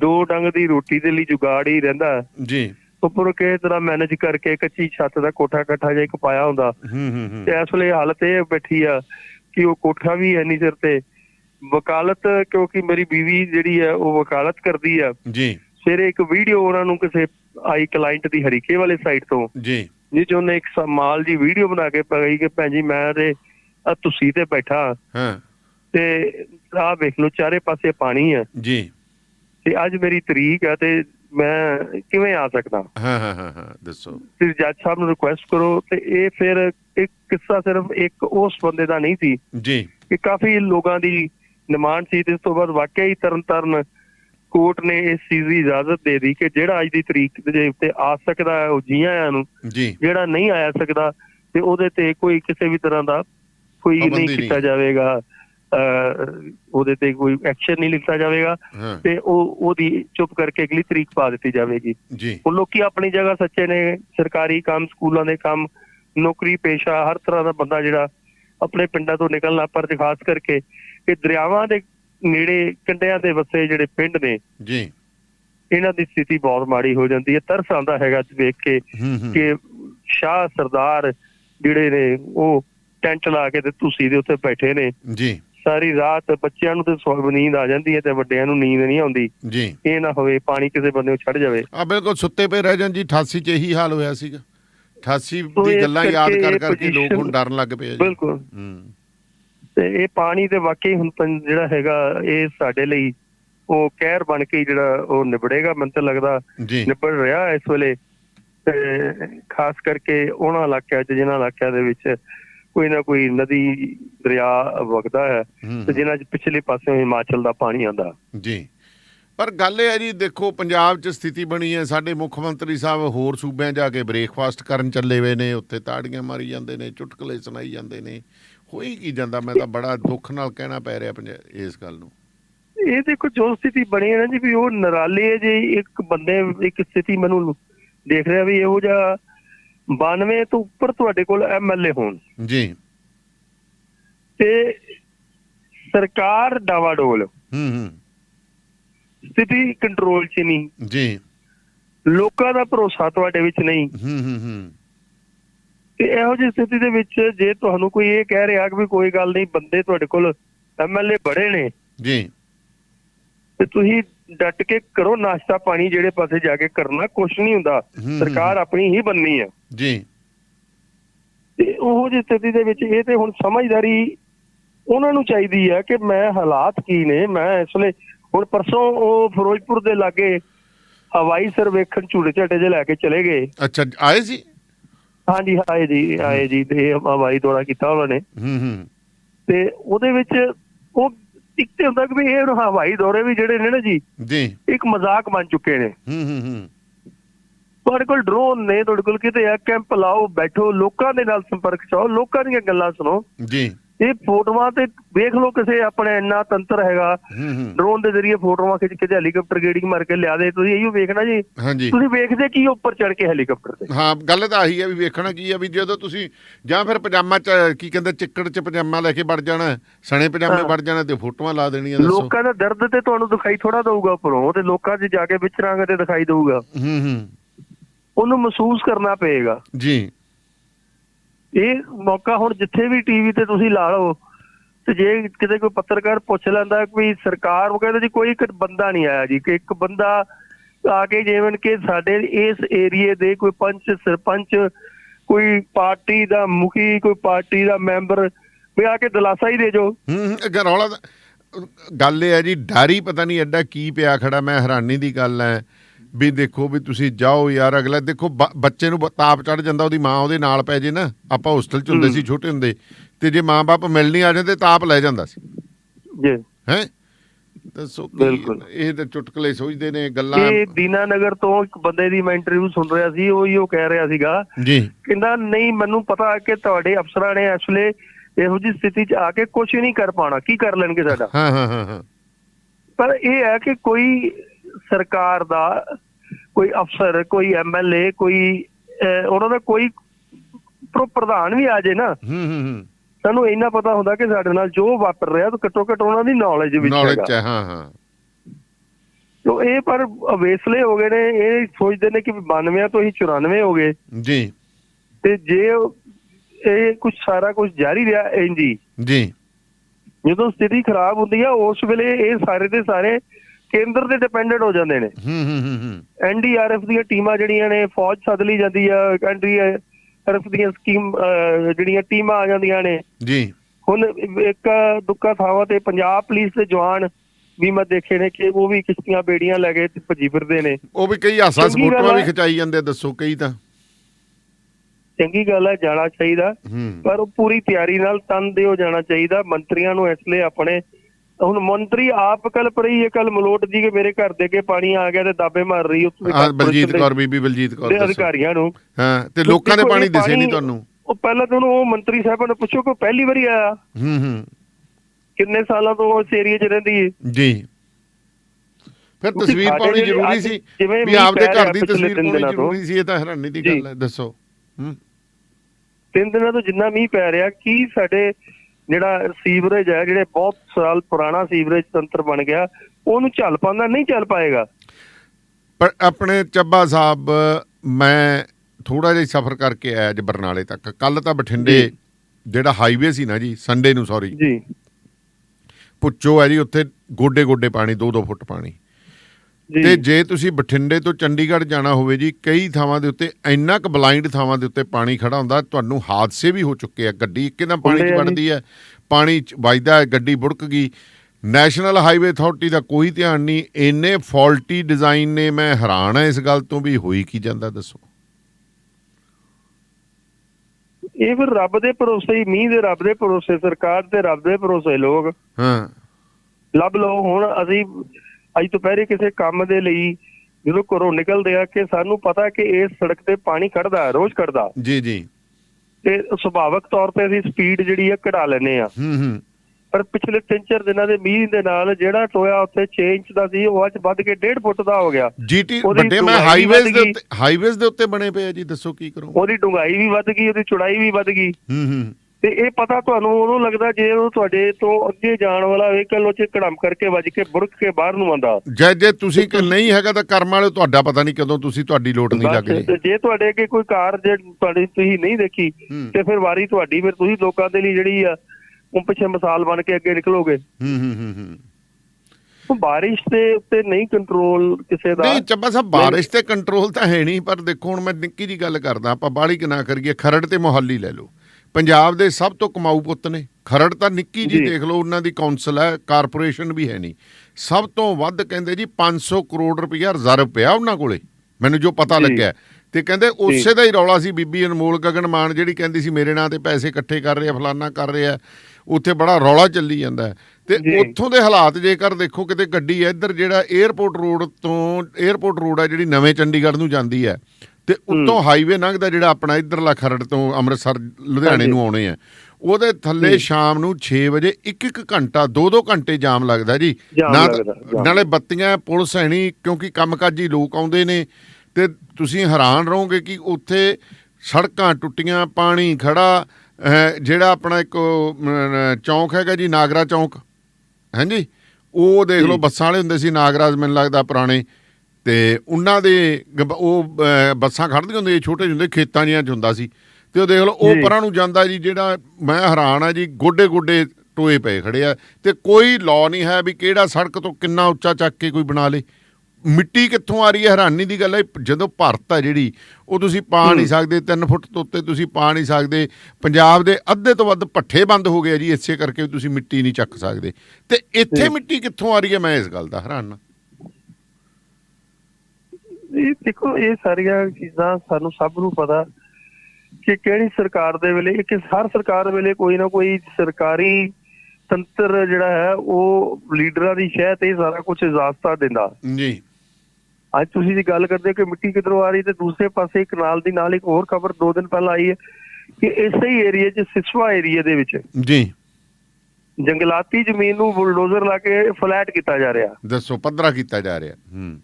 [SPEAKER 2] ਦੋ ਡੰਗ ਦੀ ਰੋਟੀ ਦੇ ਲਈ ਜੁਗਾੜ ਹੀ ਰਹਿੰਦਾ।
[SPEAKER 1] ਜੀ।
[SPEAKER 2] ਉੱਪਰ ਕਿਸੇ ਤਰ੍ਹਾਂ ਮੈਨੇਜ ਕਰਕੇ ਕੱਚੀ ਛੱਤ ਦਾ ਕੋਠਾ ਕੱਠਾ ਜਿਹਾ ਇੱਕ ਪਾਇਆ ਹੁੰਦਾ।
[SPEAKER 1] ਹੂੰ ਹੂੰ।
[SPEAKER 2] ਤੇ ਇਸ ਵੇਲੇ ਹਾਲਤ ਇਹ ਬੈਠੀ ਆ ਕਿ ਉਹ ਕੋਠਾ ਵੀ ਹੈ ਨਹੀਂ ਸਿਰ ਤੇ। ਵਕਾਲਤ ਕਿਉਂਕਿ ਮੇਰੀ ਬੀਵੀ ਜਿਹੜੀ ਹੈ ਉਹ ਵਕਾਲਤ ਕਰਦੀ ਆ।
[SPEAKER 1] ਜੀ।
[SPEAKER 2] ਸਵੇਰੇ ਇੱਕ ਵੀਡੀਓ ਉਹਨਾਂ ਨੂੰ ਕਿਸੇ ਆਈ ਕਲਾਇੰਟ ਦੀ ਹਰੀਕੇ ਵਾਲੇ ਸਾਈਟ ਤੋਂ।
[SPEAKER 1] ਜੀ।
[SPEAKER 2] ਜਿਸ 'ਚ ਉਹਨੇ ਇੱਕ ਮਾਲ ਦੀ ਵੀਡੀਓ ਬਣਾ ਕੇ ਪਾਈ ਕਿ ਭੈਣ ਜੀ ਮੈਂ ਤੇ ਆ ਤੁਸੀਂ ਤੇ ਬੈਠਾ।
[SPEAKER 1] ਹਾਂ।
[SPEAKER 2] ਤੇ ਆਹ ਵੇਖ ਲਓ ਚਾਰੇ ਪਾਸੇ ਪਾਣੀ ਆ।
[SPEAKER 1] ਜੀ।
[SPEAKER 2] ਤੇ ਅੱਜ ਮੇਰੀ ਤਰੀਕ ਆ ਤੇ ਮੈਂ ਕਿਵੇਂ ਆ ਸਕਦਾ?
[SPEAKER 1] ਹਾਂ ਹਾਂ ਹਾਂ ਦੱਸੋ।
[SPEAKER 2] ਤੇ ਜੱਜ ਸਾਹਿਬ ਨੂੰ ਰਿਕੁਐਸਟ ਕਰੋ ਤੇ ਇਹ ਫਿਰ ਇੱਕ ਕਿੱਸਾ ਸਿਰਫ ਇੱਕ ਉਸ ਬੰਦੇ ਦਾ ਨਹੀਂ ਸੀ।
[SPEAKER 1] ਜੀ।
[SPEAKER 2] ਕਿ ਕਾਫੀ ਲੋਕਾਂ ਦੀ ਡਿਮਾਂਡ ਸੀ ਤੇ ਇਸ ਤੋਂ ਬਾਅਦ ਵਾਕਿਆ ਹੀ ਤਰਨ ਤਾਰਨ ਕੋਰਟ ਨੇ ਇਸ ਚੀਜ਼ ਦੀ ਇਜਾਜ਼ਤ ਦੇ ਦਿੱਤੀ ਕਿ ਜਿਹੜਾ ਅੱਜ ਦੀ ਤਰੀਕ ਦੇ ਉੱਤੇ ਆ ਸਕਦਾ ਹੈ ਉਹ ਜੀ ਆਇਆਂ ਨੂੰ
[SPEAKER 1] ਜੀ।
[SPEAKER 2] ਜਿਹੜਾ ਨਹੀਂ ਆਇਆ ਸਕਦਾ ਤੇ ਉਹਦੇ ਤੇ ਕੋਈ ਕਿਸੇ ਵੀ ਤਰ੍ਹਾਂ ਦਾ ਕੋਈ ਨਹੀਂ। ਕੀਤਾ ਜਾਵੇਗਾ। ਉਹਦੇ ਤੇ ਕੋਈ ਐਕਸ਼ਨ ਨਹੀਂ ਲਿੱਤਾ ਜਾਵੇਗਾ ਤੇ ਉਹ ਉਹਦੀ ਚੁੱਪ ਕਰਕੇ ਅਗਲੀ ਤਰੀਕ ਪਾ ਦਿੱਤੀ ਜਾਵੇਗੀ। ਉਹ ਲੋਕੀ ਆਪਣੀ ਜਗ੍ਹਾ ਸੱਚੇ ਨੇ ਸਰਕਾਰੀ ਕੰਮ ਸਕੂਲਾਂ ਦੇ ਕੰਮ ਨੌਕਰੀ ਪੇਸ਼ਾ ਹਰ ਤਰ੍ਹਾਂ ਦਾ ਬੰਦਾ ਜਿਹੜਾ ਆਪਣੇ ਪਿੰਡਾਂ ਤੋਂ ਨਿਕਲਣਾ ਪਰ ਖਾਸ ਕਰਕੇ ਕਿ ਦਰਿਆਵਾਂ ਦੇ ਨੇੜੇ ਕੰਢਿਆਂ ਦੇ ਵਸੇ ਜਿਹੜੇ ਪਿੰਡ ਨੇ
[SPEAKER 1] ਜੀ।
[SPEAKER 2] ਇਹਨਾਂ ਦੀ ਸਥਿਤੀ ਬਹੁਤ ਮਾੜੀ ਹੋ ਜਾਂਦੀ ਹੈ। ਤਰਸ ਆਉਂਦਾ ਹੈਗਾ ਦੇਖ ਕੇ ਕਿ ਸ਼ਾਹ ਸਰਦਾਰ ਜਿਹੜੇ ਨੇ ਉਹ ਟੈਂਟ ਲਾ ਕੇ ਤੇ ਤੁਸੀਂ ਦੇ ਉੱਤੇ ਬੈਠੇ ਨੇ।
[SPEAKER 1] ਜੀ।
[SPEAKER 2] ਸਾਰੀ ਰਾਤ ਬੱਚਿਆਂ ਨੂੰ ਤੇ ਸੌਂ ਨੀਂਦ ਆ ਜਾਂਦੀ ਹੈ ਤੇ ਵੱਡਿਆਂ ਨੂੰ ਨੀਂਦ ਨਹੀਂ ਆਉਂਦੀ।
[SPEAKER 1] ਜੀ।
[SPEAKER 2] ਇਹ ਨਾ ਹੋਵੇ ਪਾਣੀ ਕਿਸੇ ਬੰਦੇ ਨੂੰ ਛੱਡ ਜਾਵੇ।
[SPEAKER 1] ਆ ਬਿਲਕੁਲ ਸੁੱਤੇ ਪਏ ਰਹਿ ਜਾਣ ਜੀ 88 ਚ ਇਹੀ ਹਾਲ ਹੋਇਆ ਸੀਗਾ। 88
[SPEAKER 2] ਤੋ
[SPEAKER 1] ਦੀ ਗੱਲਾਂ ਯਾਦ ਕਰ ਕਰਕੇ ਲੋਕ ਹੁਣ ਡਰਨ ਲੱਗ ਪਏ ਜੀ।
[SPEAKER 2] ਬਿਲਕੁਲ।
[SPEAKER 1] ਹੂੰ।
[SPEAKER 2] ਤੇ ਇਹ ਪਾਣੀ ਤੇ ਵਾਕਈ ਹੁਣ ਜਿਹੜਾ ਹੈਗਾ ਇਹ ਸਾਡੇ ਲਈ ਉਹ ਕਹਿਰ ਬਣ ਕੇ ਜਿਹੜਾ ਉਹ ਨਿਬੜੇਗਾ ਮੈਨੂੰ ਤਾਂ ਲੱਗਦਾ ਨਿਬੜ ਰਿਹਾ ਇਸ ਵੇਲੇ। ਤੇ ਖਾਸ ਕਰਕੇ ਉਹਨਾਂ ਇਲਾਕਿਆਂ 'ਚ ਜਿਨ੍ਹਾਂ ਇਲਾਕਿਆਂ ਦੇ ਵਿੱਚ ਕੋਈ ਨਾ ਕੋਈ ਨਦੀ ਦਰਿਆ ਵਗਦਾ ਹੈ ਤੇ ਜਿਨ੍ਹਾਂ 'ਚ ਪਿਛਲੇ ਪਾਸਿਓਂ ਹਿਮਾਚਲ ਦਾ ਪਾਣੀ ਆਉਂਦਾ।
[SPEAKER 1] ਜੀ। ਪਰ ਗੱਲ ਇਹ ਹੈ ਜੀ ਦੇਖੋ ਪੰਜਾਬ 'ਚ ਸਥਿਤੀ ਬਣੀ ਹੈ। ਸਾਡੇ ਮੁੱਖ ਮੰਤਰੀ ਸਾਹਿਬ ਹੋਰ ਸੂਬਿਆਂ ਜਾ ਕੇ ਬ੍ਰੇਕਫਾਸਟ ਕਰਨ ਚੱਲੇ ਹੋਏ ਨੇ ਉੱਥੇ ਤਾੜੀਆਂ ਮਾਰੀ ਜਾਂਦੇ ਨੇ ਚੁਟਕਲੇ ਸੁਣਾਈ ਜਾਂਦੇ ਨੇ। ਹੋਈ ਕੀ ਜਾਂਦਾ? ਮੈਂ ਤਾਂ ਬੜਾ ਦੁੱਖ ਨਾਲ ਕਹਿਣਾ ਪੈ ਰਿਹਾ ਇਸ ਗੱਲ ਨੂੰ।
[SPEAKER 2] ਇਹ ਦੇਖੋ ਜੋ ਸਥਿਤੀ ਬਣੀ ਹੈ ਨਾ ਜੀ ਵੀ ਉਹ ਨਰਾਲੇ ਜੇ ਇੱਕ ਬੰਦੇ ਇੱਕ ਸਥਿਤੀ ਮੈਨੂੰ ਦੇਖ ਰਿਹਾ ਵੀ ਇਹੋ ਜਿਹਾ 92 ਤੋਂ ਉੱਪਰ ਤੁਹਾਡੇ ਕੋਲ ਐਮਐਲਏ ਹੋਣ।
[SPEAKER 1] ਜੀ।
[SPEAKER 2] ਤੇ ਸਰਕਾਰ ਡਾਵਾਡੋਲ
[SPEAKER 1] ਹੂੰ ਹੂੰ।
[SPEAKER 2] ਸਥਿਤੀ ਕੰਟਰੋਲ 'ਚ ਨਹੀਂ।
[SPEAKER 1] ਜੀ।
[SPEAKER 2] ਲੋਕਾਂ ਦਾ ਭਰੋਸਾ ਤੁਹਾਡੇ ਵਿੱਚ ਨਹੀਂ।
[SPEAKER 1] ਹੂੰ ਹੂੰ ਹੂੰ।
[SPEAKER 2] ਤੇ ਇਹੋ ਜਿਹੀ ਸਥਿਤੀ ਦੇ ਵਿੱਚ ਜੇ ਤੁਹਾਨੂੰ ਕੋਈ ਇਹ ਕਹਿ ਰਿਹਾ ਕਿ ਵੀ ਕੋਈ ਗੱਲ ਨਹੀਂ ਬੰਦੇ ਤੁਹਾਡੇ ਕੋਲ ਐਮਐਲਏ ਬੜੇ ਨੇ।
[SPEAKER 1] ਜੀ।
[SPEAKER 2] ਤੇ ਤੁਸੀਂ ਡਟ ਕੇ ਕਰੋ ਨਾਸ਼ਤਾ ਪਾਣੀ ਜਿਹੜੇ ਪਾਸੇ ਜਾ ਕੇ ਕਰਨਾ ਕੁਛ ਨਹੀਂ ਹੁੰਦਾ।
[SPEAKER 1] ਹੂੰ।
[SPEAKER 2] ਸਰਕਾਰ ਆਪਣੀ ਹੀ ਬੰਨੀ ਆ
[SPEAKER 1] ਜੀ।
[SPEAKER 2] ਤੇ ਉਹ ਜਿਹੀ ਸਥਿਤੀ ਦੇ ਵਿੱਚ ਇਹ ਤੇ ਹੁਣ ਸਮਝਦਾਰੀ ਉਹਨਾਂ ਨੂੰ ਚਾਹੀਦੀ ਹੈ ਕਿ ਮੈਂ ਹਾਲਾਤ ਕੀ ਨੇ ਮੈਂ ਇਸ ਵੇਲੇ ਹੁਣ ਪਰਸੋਂ ਉਹ ਫਿਰੋਜ਼ਪੁਰ ਦੇ ਲਾਗੇ ਹਵਾਈ ਸਰਵੇਖਣ ਝੂੜੇ ਝਾਟੇ ਜੇ ਲੈ ਕੇ ਚਲੇ ਗਏ।
[SPEAKER 1] ਅੱਛਾ ਆਏ ਸੀ?
[SPEAKER 2] ਹਾਂਜੀ ਆਏ ਜੀ ਆਏ ਜੀ ਤੇ ਹਵਾਈ ਦੌਰਾ ਕੀਤਾ ਉਹਨਾਂ ਨੇ।
[SPEAKER 1] ਹੂੰ ਹੂੰ।
[SPEAKER 2] ਤੇ ਉਹਦੇ ਵਿੱਚ ਉਹ ਇੱਕ ਤੇ ਹੁੰਦਾ ਕਿ ਵੀ ਇਹ ਹਵਾਈ ਦੌਰੇ ਵੀ ਜਿਹੜੇ ਨੇ ਨਾ ਜੀ
[SPEAKER 1] ਜੀ।
[SPEAKER 2] ਇੱਕ ਮਜ਼ਾਕ ਬਣ ਚੁੱਕੇ ਨੇ।
[SPEAKER 1] ਹੂੰ ਹੂੰ ਹੂੰ।
[SPEAKER 2] ਤੁਹਾਡੇ ਕੋਲ ਡਰੋਨ ਨੇ ਤੁਹਾਡੇ ਕੋਲ ਕਿਤੇ ਆ ਕੈਂਪ ਲਾਓ ਬੈਠੋ ਲੋਕਾਂ ਦੇ ਨਾਲ ਸੰਪਰਕ ਚਾਓ ਲੋਕਾਂ ਦੀਆਂ ਗੱਲਾਂ ਸੁਣੋ।
[SPEAKER 1] ਜੀ।
[SPEAKER 2] ਇਹ ਫੋਟੋਆਂ ਤੇ ਵੇਖ ਲਓ ਕਿਸੇ ਆਪਣੇ ਇੰਨਾ ਤੰਤਰ ਹੈਗਾ। ਡਰੋਨ ਦੇ ਜ਼ਰੀਏ ਫੋਟੋਆਂ ਖਿੱਚ ਕੇ ਤੇ ਹੈਲੀਕਾਪਟਰ ਗੇੜਿੰਗ ਮਾਰ ਕੇ ਲਿਆ ਦੇ। ਤੁਸੀਂ ਇਹੋ ਵੇਖਣਾ ਜੀ? ਤੁਸੀਂ ਵੇਖਦੇ ਕੀ ਉੱਪਰ ਚੜ ਕੇ ਹੈਲੀਕਾਪਟਰ ਤੇ?
[SPEAKER 1] ਹਾਂ ਗੱਲ ਤਾਂ ਆਹੀ ਹੈ ਵੀ ਵੇਖਣਾ ਕੀ ਹੈ ਵੀ ਜਦੋਂ ਤੁਸੀਂ ਜਾਂ ਫਿਰ ਪਜਾਮਾ ਚ ਕੀ ਕਹਿੰਦੇ ਚਿੱਕੜ ਚ ਪਜਾਮਾ ਲੈ ਕੇ ਵੜ ਜਾਣਾ ਸਣੇ ਪਜਾਮੇ। ਵੜ ਜਾਣਾ ਤੇ ਫੋਟੋਆਂ ਲਾ ਦੇਣੀਆਂ ਦੱਸੋ।
[SPEAKER 2] ਲੋਕਾਂ ਦਾ ਦਰਦ ਤੇ ਤੁਹਾਨੂੰ ਦਿਖਾਈ ਥੋੜਾ ਦਊਗਾ ਉੱਪਰੋਂ ਤੇ ਲੋਕਾਂ 'ਚ ਜਾ ਕੇ ਵਿਚਰਾਂਗੇ ਤੇ ਦਿਖਾਈ ਦਊਗਾ।
[SPEAKER 1] ਹੂੰ ਹੂੰ।
[SPEAKER 2] ਉਹਨੂੰ ਮਹਿਸੂਸ ਕਰਨਾ ਪਏਗਾ।
[SPEAKER 1] ਜੀ।
[SPEAKER 2] ਇਹ ਮੌਕਾ ਹੁਣ ਜਿੱਥੇ ਵੀ ਟੀਵੀ ਤੇ ਤੁਸੀਂ ਲਾ ਲਓ ਤੇ ਜੇ ਕਿਤੇ ਕੋਈ ਪੱਤਰਕਾਰ ਪੁੱਛ ਲੈਂਦਾ ਕਿ ਸਰਕਾਰ ਉਹ ਕਹਿੰਦੇ ਜੀ ਕੋਈ ਇੱਕ ਬੰਦਾ ਨਹੀਂ ਆਇਆ ਜੀ ਕਿ ਇੱਕ ਬੰਦਾ ਆ ਕੇ ਜਿਵੇਂ ਕਿ ਸਾਡੇ ਇਸ ਏਰੀਏ ਦੇ ਕੋਈ ਪੰਚ ਸਰਪੰਚ ਕੋਈ ਪਾਰਟੀ ਦਾ ਮੁਖੀ ਕੋਈ ਪਾਰਟੀ ਦਾ ਮੈਂਬਰ ਵੀ ਆ ਕੇ ਦਲਾਸਾ ਹੀ ਦੇ ਜੋ।
[SPEAKER 1] ਹੂੰ ਹੂੰ, ਰੌਲਾ ਗੱਲ ਇਹ ਹੈ ਜੀ ਡਰ ਪਤਾ ਨਹੀਂ ਐਡਾ ਕੀ ਪਿਆ ਖੜਾ ਮੈਂ ਹੈਰਾਨੀ ਦੀ ਗੱਲ ਹੈ ਵੀ ਦੇਖੋ ਵੀ ਤੁਸੀਂ ਜਾਓ ਯਾਰ ਅਗਲਾ ਦੇਖੋ ਬੱਚੇ ਨੂੰ ਤਾਪ ਚੜ ਜਾਂਦਾ ਉਹਦੀ ਮਾਂ ਉਹਦੇ ਨਾਲ ਪੈ ਜੇ ਨਾ ਆਪਾਂ ਹੋਸਟਲ ਚ ਹੁੰਦੇ। ਸੀ ਛੋਟੇ ਹੁੰਦੇ ਤੇ ਜੇ ਮਾਂ-ਬਾਪ ਮਿਲਣੀ ਆ ਜਾਂਦੇ ਤਾਪ ਲੈ ਜਾਂਦਾ ਸੀ।
[SPEAKER 2] ਜੀ।
[SPEAKER 1] ਹੈ? ਦੱਸੋ। ਇਹ ਤਾਂ ਚੁਟਕਲੇ ਸੋਚਦੇ ਨੇ ਗੱਲਾਂ
[SPEAKER 2] ਇਹ ਦੀਨਾਨਗਰ ਤੋਂ ਇੱਕ ਬੰਦੇ ਦੀ ਮੈਂ ਇੰਟਰਵਿਊ ਸੁਣ ਰਿਹਾ ਸੀ ਉਹ ਹੀ ਉਹ ਕਹਿ ਰਿਹਾ ਸੀਗਾ।
[SPEAKER 1] ਜੀ।
[SPEAKER 2] ਕਹਿੰਦਾ ਨਹੀਂ ਮੈਨੂੰ ਪਤਾ ਕਿ ਤੁਹਾਡੇ ਅਫਸਰਾਂ ਨੇ ਇਸ ਵੇਲੇ ਇਹੋ ਜਿਹੀ ਸਥਿਤੀ 'ਚ ਆ ਕੇ ਕੁਝ ਨਹੀਂ ਕਰ ਪਾਣਾ ਕੀ ਕਰ ਲੈਣਗੇ ਸਾਡਾ?
[SPEAKER 1] ਹਾਂ ਹਾਂ ਹਾਂ।
[SPEAKER 2] ਪਰ ਇਹ ਹੈ ਕਿ ਕੋਈ ਸਰਕਾਰ ਦਾ ਕੋਈ ਅਫਸਰ ਕੋਈ ਐਮਐਲਏ ਕੋਈ ਉਹਨਾਂ ਦਾ ਕੋਈ ਪ੍ਰੋ ਪ੍ਰਧਾਨ ਵੀ ਆ ਜੇ ਨਾ
[SPEAKER 1] ਹੂੰ ਹੂੰ ਹੂੰ।
[SPEAKER 2] ਸਾਨੂੰ ਇੰਨਾ ਪਤਾ ਹੁੰਦਾ ਕਿ ਸਾਡੇ ਨਾਲ ਜੋ ਵਾਪਰ ਰਿਹਾ ਤਾਂ ਘੱਟੋ ਘੱਟ ਉਹਨਾਂ ਦੀ ਨੌਲੇਜ ਵਿੱਚ
[SPEAKER 1] ਨੌਲੇਜ
[SPEAKER 2] ਹੈਗਾ।
[SPEAKER 1] ਹੈ ਹਾਂ ਹਾਂ।
[SPEAKER 2] ਤੋ ਇਹ ਪਰ ਅਵੇਸਲੇ ਹੋ ਗਏ ਨੇ ਇਹ ਸੋਚਦੇ ਨੇ ਕਿ 92 ਤੋਂ ਹੀ 94 ਹੋ ਗਏ।
[SPEAKER 1] ਜੀ।
[SPEAKER 2] ਤੇ ਜੇ ਇਹ ਕੁਝ ਸਾਰਾ ਕੁਝ ਜਾਰੀ ਰਿਹਾ ਇੰਜ
[SPEAKER 1] ਜੀ।
[SPEAKER 2] ਜਦੋਂ ਸਥਿਤੀ ਖਰਾਬ ਹੁੰਦੀ ਆ ਉਸ ਵੇਲੇ ਇਹ ਸਾਰੇ ਦੇ ਸਾਰੇ ਕੇਂਦਰ ਤੇ ਡਿਪੈਂਡੈਂਟ ਹੋ ਜਾਂਦੇ ਨੇ।
[SPEAKER 1] ਹੂੰ ਹੂੰ ਹੂੰ
[SPEAKER 2] ਐਨਡੀਆਰਐਫ ਦੀਆਂ ਟੀਮਾਂ ਜਿਹੜੀਆਂ ਨੇ ਫੌਜ ਸੱਦ ਲਈ ਜਾਂਦੀ ਆ ਐਨਡੀਆਰਐਫ ਦੀਆਂ ਸਕੀਮ ਜਿਹੜੀਆਂ ਟੀਮਾਂ ਆ ਜਾਂਦੀਆਂ ਨੇ।
[SPEAKER 1] ਜੀ।
[SPEAKER 2] ਹੁਣ ਇੱਕ ਦੁੱਕਾ ਥਾਵਾਂ ਤੇ ਪੰਜਾਬ ਪੁਲਿਸ ਦੇ ਜਵਾਨ ਵੀ ਮੈਂ ਦੇਖੇ ਨੇ ਕਿ ਉਹ ਵੀ ਕਿਸ਼ਤੀਆਂ ਬੇੜੀਆਂ ਲੈ ਕੇ ਭੱਜੀ ਫਿਰਦੇ ਨੇ।
[SPEAKER 1] ਉਹ ਵੀ ਕਈ ਹਾਸਾ
[SPEAKER 2] ਚੰਗੀ ਗੱਲ
[SPEAKER 1] ਸਪੋਰਟਾਂ ਵੀ। ਖਿਚਾਈ ਜਾਂਦੇ ਦੱਸੋ ਕਈ ਤਾਂ।
[SPEAKER 2] ਚੰਗੀ ਗੱਲ ਹੈ ਜਾਣਾ ਚਾਹੀਦਾ। ਪਰ ਉਹ ਪੂਰੀ ਤਿਆਰੀ ਨਾਲ ਤਨ ਦਿਓ ਜਾਣਾ ਚਾਹੀਦਾ। ਮੰਤਰੀਆਂ ਨੂੰ ਇਸ ਲਈ ਆਪਣੇ ਹੁਣ ਮੰਤਰੀ ਆਪ ਕੱਲ ਪਰਈ ਇਹ ਕੱਲ ਮਲੋਟ ਜੀ ਕੇ ਮੇਰੇ ਘਰ ਦੇ ਅੱਗੇ ਪਾਣੀ ਆ ਗਿਆ ਤੇ ਦਾਬੇ ਮਾਰ ਰਹੀ ਉੱਥੇ
[SPEAKER 1] ਆ ਬਲਜੀਤ ਕੌਰ ਬੀਬੀ ਬਲਜੀਤ ਕੌਰ
[SPEAKER 2] ਦੇ ਅਧਿਕਾਰੀਆਂ ਨੂੰ।
[SPEAKER 1] ਹਾਂ ਤੇ ਲੋਕਾਂ ਦੇ ਪਾਣੀ ਦਿਸੇ ਨਹੀਂ ਤੁਹਾਨੂੰ?
[SPEAKER 2] ਉਹ ਪਹਿਲਾਂ ਤਾਂ ਉਹ ਮੰਤਰੀ ਸਾਹਿਬਾਂ ਨੂੰ ਪੁੱਛੋ ਕਿ ਪਹਿਲੀ ਵਾਰੀ ਆਇਆ।
[SPEAKER 1] ਹੂੰ ਹੂੰ।
[SPEAKER 2] ਕਿੰਨੇ ਸਾਲਾਂ ਤੋਂ ਉਸ ਏਰੀਆ 'ਚ ਰਹਿੰਦੀ ਹੈ?
[SPEAKER 1] ਜੀ। ਫਿਰ
[SPEAKER 2] ਤੁਸੀਂ
[SPEAKER 1] ਤਸਵੀਰ ਪਾਉਣੀ ਜ਼ਰੂਰੀ ਸੀ। ਵੀ ਆਪਦੇ ਘਰ ਦੀ ਤਸਵੀਰ ਪਾਉਣੀ। ਜ਼ਰੂਰੀ ਸੀ ਇਹ ਤਾਂ ਹੈਰਾਨੀ ਦੀ। ਗੱਲ ਹੈ ਦੱਸੋ। ਹੂੰ।
[SPEAKER 2] ਤਿੰਨ ਦਿਨਾਂ ਤੋਂ ਜਿੰਨਾ ਮੀਂਹ ਪੈ ਰਿਹਾ ਕੀ ਸਾਡੇ ਜਿਹੜਾ ਸੀਵਰੇਜ ਹੈ ਜਿਹੜੇ ਬਹੁਤ ਸਾਲ ਪੁਰਾਣਾ ਸੀਵਰੇਜ ਤੰਤਰ ਬਣ ਗਿਆ ਉਹਨੂੰ ਚੱਲ ਪਾਉਂਦਾ ਨਹੀਂ ਚੱਲ ਪਾਏਗਾ।
[SPEAKER 1] ਪਰ ਆਪਣੇ ਚੱਬਾ ਸਾਹਿਬ ਮੈਂ ਥੋੜਾ ਜਿਹਾ ਸਫ਼ਰ ਕਰਕੇ ਆਇਆ ਅੱਜ ਬਰਨਾਲੇ ਤੱਕ। ਕੱਲ ਤਾਂ ਬਠਿੰਡੇ। ਜਿਹੜਾ ਹਾਈਵੇ ਸੀ ਨਾ ਜੀ ਸੰਡੇ ਨੂੰ ਸੌਰੀ
[SPEAKER 2] ਜੀ।
[SPEAKER 1] ਪੁੱਚੋ ਹੈ ਜੀ ਉੱਥੇ ਗੋਡੇ ਗੋਡੇ ਪਾਣੀ 2-2 ਫੁੱਟ ਪਾਣੀ। ਤੇ ਜੇ ਤੁਸੀਂ ਬਠਿੰਡੇ ਤੋਂ ਚੰਡੀਗੜ੍ਹ ਜਾਣਾ ਹੋਵੇ ਜੀ ਕਈ ਥਾਵਾਂ ਦੇ ਉੱਤੇ ਇੰਨਾ ਕੁ ਬਲਾਈਂਡ ਥਾਵਾਂ ਦੇ ਉੱਤੇ ਪਾਣੀ ਖੜਾ ਹੁੰਦਾ ਤੁਹਾਨੂੰ ਹਾਦਸੇ ਵੀ ਹੋ ਚੁੱਕੇ ਆ। ਗੱਡੀ ਇੱਕਦਮ ਪਾਣੀ 'ਚ। ਵੜਦੀ ਹੈ ਪਾਣੀ 'ਚ ਵੱਜਦਾ ਹੈ ਗੱਡੀ ਬੁੜਕ ਗਈ। ਨੈਸ਼ਨਲ ਹਾਈਵੇ ਅਥਾਰਟੀ ਦਾ ਕੋਈ ਧਿਆਨ ਨਹੀਂ ਇੰਨੇ ਫਾਲਟੀ ਡਿਜ਼ਾਈਨ ਨੇ ਮੈਂ ਹੈਰਾਨ ਆ ਇਸ ਗੱਲ ਤੋਂ ਵੀ ਹੋਈ ਕੀ ਜਾਂਦਾ ਦੱਸੋ?
[SPEAKER 2] ਇਹ ਫਿਰ ਰੱਬ ਦੇ ਭਰੋਸੇ ਹੀ ਮੀਂਹ ਦੇ ਰੱਬ ਦੇ ਭਰੋਸੇ ਸਰਕਾਰ ਤੇ ਰੱਬ ਦੇ ਭਰੋਸੇ ਲੋਕ।
[SPEAKER 1] ਹਾਂ।
[SPEAKER 2] ਲੱਭ ਲਓ ਹੁਣ ਅਸੀਂ ਅੱਜ ਦੁਪਹਿਰੇ ਕਿਸੇ ਕੰਮ ਦੇ ਲਈ ਜਦੋਂ ਘਰੋਂ ਨਿਕਲਦੇ ਆ ਕਿ ਸਾਨੂੰ ਪਤਾ ਕਿ ਇਸ ਸੜਕ ਤੇ ਪਾਣੀ ਖੜਦਾ ਹੈ, ਰੋਜ਼ ਖੜਦਾ
[SPEAKER 1] ਜੀ ਜੀ।
[SPEAKER 2] ਤੇ ਸੁਭਾਵਕ ਤੌਰ ਤੇ ਅਸੀਂ ਸਪੀਡ ਜਿਹੜੀ ਆ ਘਟਾ ਲੈਨੇ ਆ।
[SPEAKER 1] ਹੂੰ ਹੂੰ।
[SPEAKER 2] ਪਰ ਪਿਛਲੇ 3-4 ਦਿਨਾਂ ਦੇ ਮੀਂਹ ਦੇ ਨਾਲ ਜਿਹੜਾ ਟੋਇਆ ਉੱਥੇ 6 ਇੰਚ ਦਾ ਸੀ ਉਹ ਅੱਜ ਵੱਧ ਕੇ 1.5 ਫੁੱਟ ਦਾ ਹੋ ਗਿਆ।
[SPEAKER 1] ਜੀਟੀ ਵੱਡੇ ਮੈਂ ਹਾਈਵੇਜ਼ ਦੇ। ਉੱਤੇ ਹਾਈਵੇਜ਼ ਦੇ ਉੱਤੇ ਬਣੇ ਪਏ ਆ ਜੀ ਦੱਸੋ ਕੀ ਕਰੂੰ।
[SPEAKER 2] ਉਹਦੀ ਡੂੰਘਾਈ ਵੀ ਵੱਧ ਗਈ ਉਹਦੀ ਚੌੜਾਈ ਵੀ ਵੱਧ ਗਈ।
[SPEAKER 1] ਹੂੰ ਹੂੰ।
[SPEAKER 2] ਤੇ ਇਹ ਪਤਾ ਤੁਹਾਨੂੰ ਉਦੋਂ ਲੱਗਦਾ ਜੇ ਉਹ ਤੁਹਾਡੇ ਤੋਂ ਅੱਗੇ ਜਾਣ ਵਾਲਾ ਵਹੀਕਲ ਉਹ ਚ ਕੜਮ ਕਰਕੇ ਵੱਜ ਕੇ ਬੁਰਕ ਕੇ ਬਾਹਰ ਨੂੰ ਆਉਂਦਾ।
[SPEAKER 1] ਜੇ ਜੇ ਤੁਸੀਂ ਕਿ ਨਹੀਂ ਹੈਗਾ ਤਾਂ ਕਰਮ ਵਾਲੇ ਤੁਹਾਡਾ ਪਤਾ ਨਹੀਂ ਕਦੋਂ ਤੁਸੀਂ ਤੁਹਾਡੀ ਲੋਟ ਨਹੀਂ ਲੱਗ
[SPEAKER 2] ਬਸ
[SPEAKER 1] ਰਹੀ
[SPEAKER 2] ਤੇ ਜੇ ਤੁਹਾਡੇ ਅੱਗੇ ਕੋਈ ਕਾਰ ਜੇ ਤੁਹਾਡੀ ਤੁਸੀਂ ਨਹੀਂ ਦੇਖੀ ਤੇ ਫਿਰ ਵਾਰੀ ਤੁਹਾਡੀ ਫਿਰ ਤੁਸੀਂ ਲੋਕਾਂ ਦੇ ਲਈ ਜਿਹੜੀ ਆ ਉਹ ਪਿੱਛੇ ਮਿਸਾਲ ਬਣ ਕੇ ਅੱਗੇ ਨਿਕਲੋਗੇ।
[SPEAKER 1] ਹੂੰ ਹੂੰ ਹੂੰ
[SPEAKER 2] ਬਾਰਿਸ਼ ਦੇ ਉੱਤੇ ਨਹੀਂ ਕੰਟਰੋਲ ਕਿਸੇ ਦਾ।
[SPEAKER 1] ਨਹੀਂ ਚੱਬਾ ਸਾਹਿਬ ਬਾਰਿਸ਼ ਤੇ ਕੰਟਰੋਲ ਤਾਂ ਹੈ ਨਹੀਂ ਪਰ ਦੇਖੋ ਹੁਣ ਮੈਂ ਨਿੱਕੀ ਜੀ ਗੱਲ ਕਰਦਾ ਆਪਾਂ ਬਾਹਲੀ ਕਿ ਨਾ ਕਰੀਏ ਖਰੜ ਤੇ ਮੋਹਾਲੀ ਲੈ ਲਓ। ਪੰਜਾਬ ਦੇ ਸਭ ਤੋਂ ਕਮਾਊ ਪੁੱਤ ਨੇ ਖਰੜ ਤਾਂ ਨਿੱਕੀ ਜੀ। ਦੇਖ ਲਓ ਉਹਨਾਂ ਦੀ ਕੌਂਸਲ ਹੈ ਕਾਰਪੋਰੇਸ਼ਨ ਵੀ ਹੈ ਨਹੀਂ ਸਭ ਤੋਂ ਵੱਧ ਕਹਿੰਦੇ ਜੀ 500 ਕਰੋੜ ਰੁਪਇਆ ਰਿਜ਼ਰਵ ਪਿਆ ਉਹਨਾਂ ਕੋਲੇ ਮੈਨੂੰ ਜੋ ਪਤਾ। ਲੱਗਿਆ ਤੇ ਕਹਿੰਦੇ ਉਸੇ ਦਾ ਹੀ ਰੌਲਾ ਸੀ ਬੀਬੀ ਅਨਮੋਲ ਗਗਨ ਮਾਨ ਜਿਹੜੀ ਕਹਿੰਦੀ ਸੀ ਮੇਰੇ ਨਾਂ ਤੇ ਪੈਸੇ ਇਕੱਠੇ ਕਰ ਰਹੇ ਫਲਾਨਾ ਕਰ ਰਹੇ ਉੱਥੇ ਬੜਾ ਰੌਲਾ ਚੱਲੀ ਜਾਂਦਾ। ਤੇ। ਉੱਥੋਂ ਦੇ ਹਾਲਾਤ ਜੇਕਰ ਦੇਖੋ ਕਿਤੇ ਗੱਡੀ ਹੈ ਇੱਧਰ ਜਿਹੜਾ 에ਅਰਪੋਰਟ ਰੋਡ ਤੋਂ 에ਅਰਪੋਰਟ ਰੋਡ ਹੈ ਜਿਹੜੀ ਨਵੇਂ ਚੰਡੀਗੜ੍ਹ ਨੂੰ ਜਾਂਦੀ ਹੈ ਤੇ ਉੱਤੋਂ ਹਾਈਵੇ ਲੰਘਦਾ ਜਿਹੜਾ ਆਪਣਾ ਇੱਧਰਲਾ ਖਰੜ ਤੋਂ ਅੰਮ੍ਰਿਤਸਰ ਲੁਧਿਆਣੇ। ਨੂੰ ਆਉਣੇ ਆ ਉਹਦੇ ਥੱਲੇ। ਸ਼ਾਮ ਨੂੰ 6 ਵਜੇ ਇੱਕ ਇੱਕ ਘੰਟਾ ਦੋ ਦੋ ਘੰਟੇ ਜਾਮ ਲੱਗਦਾ ਜੀ। ਨਾਲੇ ਬੱਤੀਆਂ ਪੁਲਿਸ ਹੈ ਨਹੀਂ ਕਿਉਂਕਿ ਕੰਮਕਾਜੀ ਲੋਕ ਆਉਂਦੇ ਨੇ ਤੇ ਤੁਸੀਂ ਹੈਰਾਨ ਰਹੋਗੇ ਕਿ ਉੱਥੇ ਸੜਕਾਂ ਟੁੱਟੀਆਂ ਪਾਣੀ ਖੜਾ ਜਿਹੜਾ ਆਪਣਾ ਇੱਕ ਚੌਂਕ ਹੈਗਾ ਜੀ ਨਾਗਰਾ ਚੌਂਕ ਹਾਂਜੀ ਉਹ ਦੇਖ ਲਓ। ਬੱਸਾਂ ਵਾਲੇ ਹੁੰਦੇ ਸੀ ਨਾਗਰਾਜ ਮੈਨੂੰ ਲੱਗਦਾ ਪੁਰਾਣੇ ਤੇ ਉਹਨਾਂ ਦੇ ਉਹ ਬੱਸਾਂ ਖੜਦੀਆਂ ਹੁੰਦੀਆਂ ਛੋਟੇ ਜਿਹੇ ਹੁੰਦੇ ਖੇਤਾਂ ਜੀਆਂ 'ਚ ਹੁੰਦਾ ਸੀ। ਤੇ ਉਹ ਦੇਖ ਲਓ ਉਹ। ਪਰਾਂ ਨੂੰ ਜਾਂਦਾ ਜੀ ਜਿਹੜਾ ਮੈਂ ਹੈਰਾਨ ਆ ਜੀ ਗੋਡੇ ਗੋਡੇ ਟੋਏ ਪਏ ਖੜੇ ਆ। ਤੇ ਕੋਈ ਲਾਅ ਨਹੀਂ ਹੈ ਵੀ ਕਿਹੜਾ ਸੜਕ ਤੋਂ ਕਿੰਨਾ ਉੱਚਾ ਚੱਕ ਕੇ ਕੋਈ ਬਣਾ ਲੇ। ਮਿੱਟੀ ਕਿੱਥੋਂ ਆ ਰਹੀ ਹੈ? ਹੈਰਾਨੀ ਦੀ ਗੱਲ ਹੈ ਜਦੋਂ ਭਾਰਤ ਹੈ ਜਿਹੜੀ ਉਹ ਤੁਸੀਂ ਪਾ ਨਹੀਂ। ਸਕਦੇ 3 ਫੁੱਟ ਤੋਂ ਉੱਤੇ ਤੁਸੀਂ ਪਾ ਨਹੀਂ ਸਕਦੇ। ਪੰਜਾਬ ਦੇ ਅੱਧੇ ਤੋਂ ਵੱਧ ਪੱਠੇ ਬੰਦ ਹੋ ਗਏ ਆ ਜੀ ਇਸੇ ਕਰਕੇ ਵੀ ਤੁਸੀਂ ਮਿੱਟੀ ਨਹੀਂ ਚੱਕ ਸਕਦੇ। ਤੇ ਇੱਥੇ। ਮਿੱਟੀ ਕਿੱਥੋਂ ਆ ਰਹੀ ਹੈ? ਮੈਂ ਇਸ ਗੱਲ ਦਾ ਹੈਰਾਨ ਹਾਂ
[SPEAKER 2] ਇਹ ਦੇਖੋ ਇਹ ਸਾਰੀਆਂ ਚੀਜ਼ਾਂ ਸਾਨੂੰ ਸਭ ਨੂੰ ਪਤਾ ਕਿ ਕਿਹੜੀ ਸਰਕਾਰ ਦੇ ਵੇਲੇ ਇੱਕ ਹਰ ਸਰਕਾਰ ਵੇਲੇ ਕੋਈ ਨਾ ਕੋਈ ਸਰਕਾਰੀ ਤੰਤਰ ਜਿਹੜਾ ਹੈ ਉਹ ਲੀਡਰਾਂ ਦੀ ਸ਼ਹਿ ਤੇ ਸਾਰਾ ਕੁਝ ਇਜਾਜ਼ਤਾਂ ਦਿੰਦਾ।
[SPEAKER 1] ਜੀ।
[SPEAKER 2] ਅੱਜ ਤੁਸੀਂ ਜੀ ਗੱਲ ਕਰਦੇ ਹੋ ਕਿ ਮਿੱਟੀ ਕਿੱਧਰੋਂ ਆ ਰਹੀ ਤੇ ਦੂਸਰੇ ਪਾਸੇ ਇੱਕ ਨਾਲ ਦੀ ਨਾਲ ਇੱਕ ਹੋਰ ਖਬਰ ਦੋ ਦਿਨ ਪਹਿਲਾਂ ਆਈ ਹੈ ਕਿ ਇਸੇ ਹੀ ਏਰੀਆ 'ਚ ਸਿਸਵਾ ਏਰੀਆ ਦੇ ਵਿੱਚ
[SPEAKER 1] ਜੀ।
[SPEAKER 2] ਜੰਗਲਾਤੀ ਜ਼ਮੀਨ ਨੂੰ ਬੁਲਡੋਜ਼ਰ ਲਾ ਕੇ ਫਲੈਟ ਕੀਤਾ ਜਾ ਰਿਹਾ।
[SPEAKER 1] ਦੱਸੋ ਪੱਧਰਾ ਕੀਤਾ ਜਾ ਰਿਹਾ। ਹੂੰ।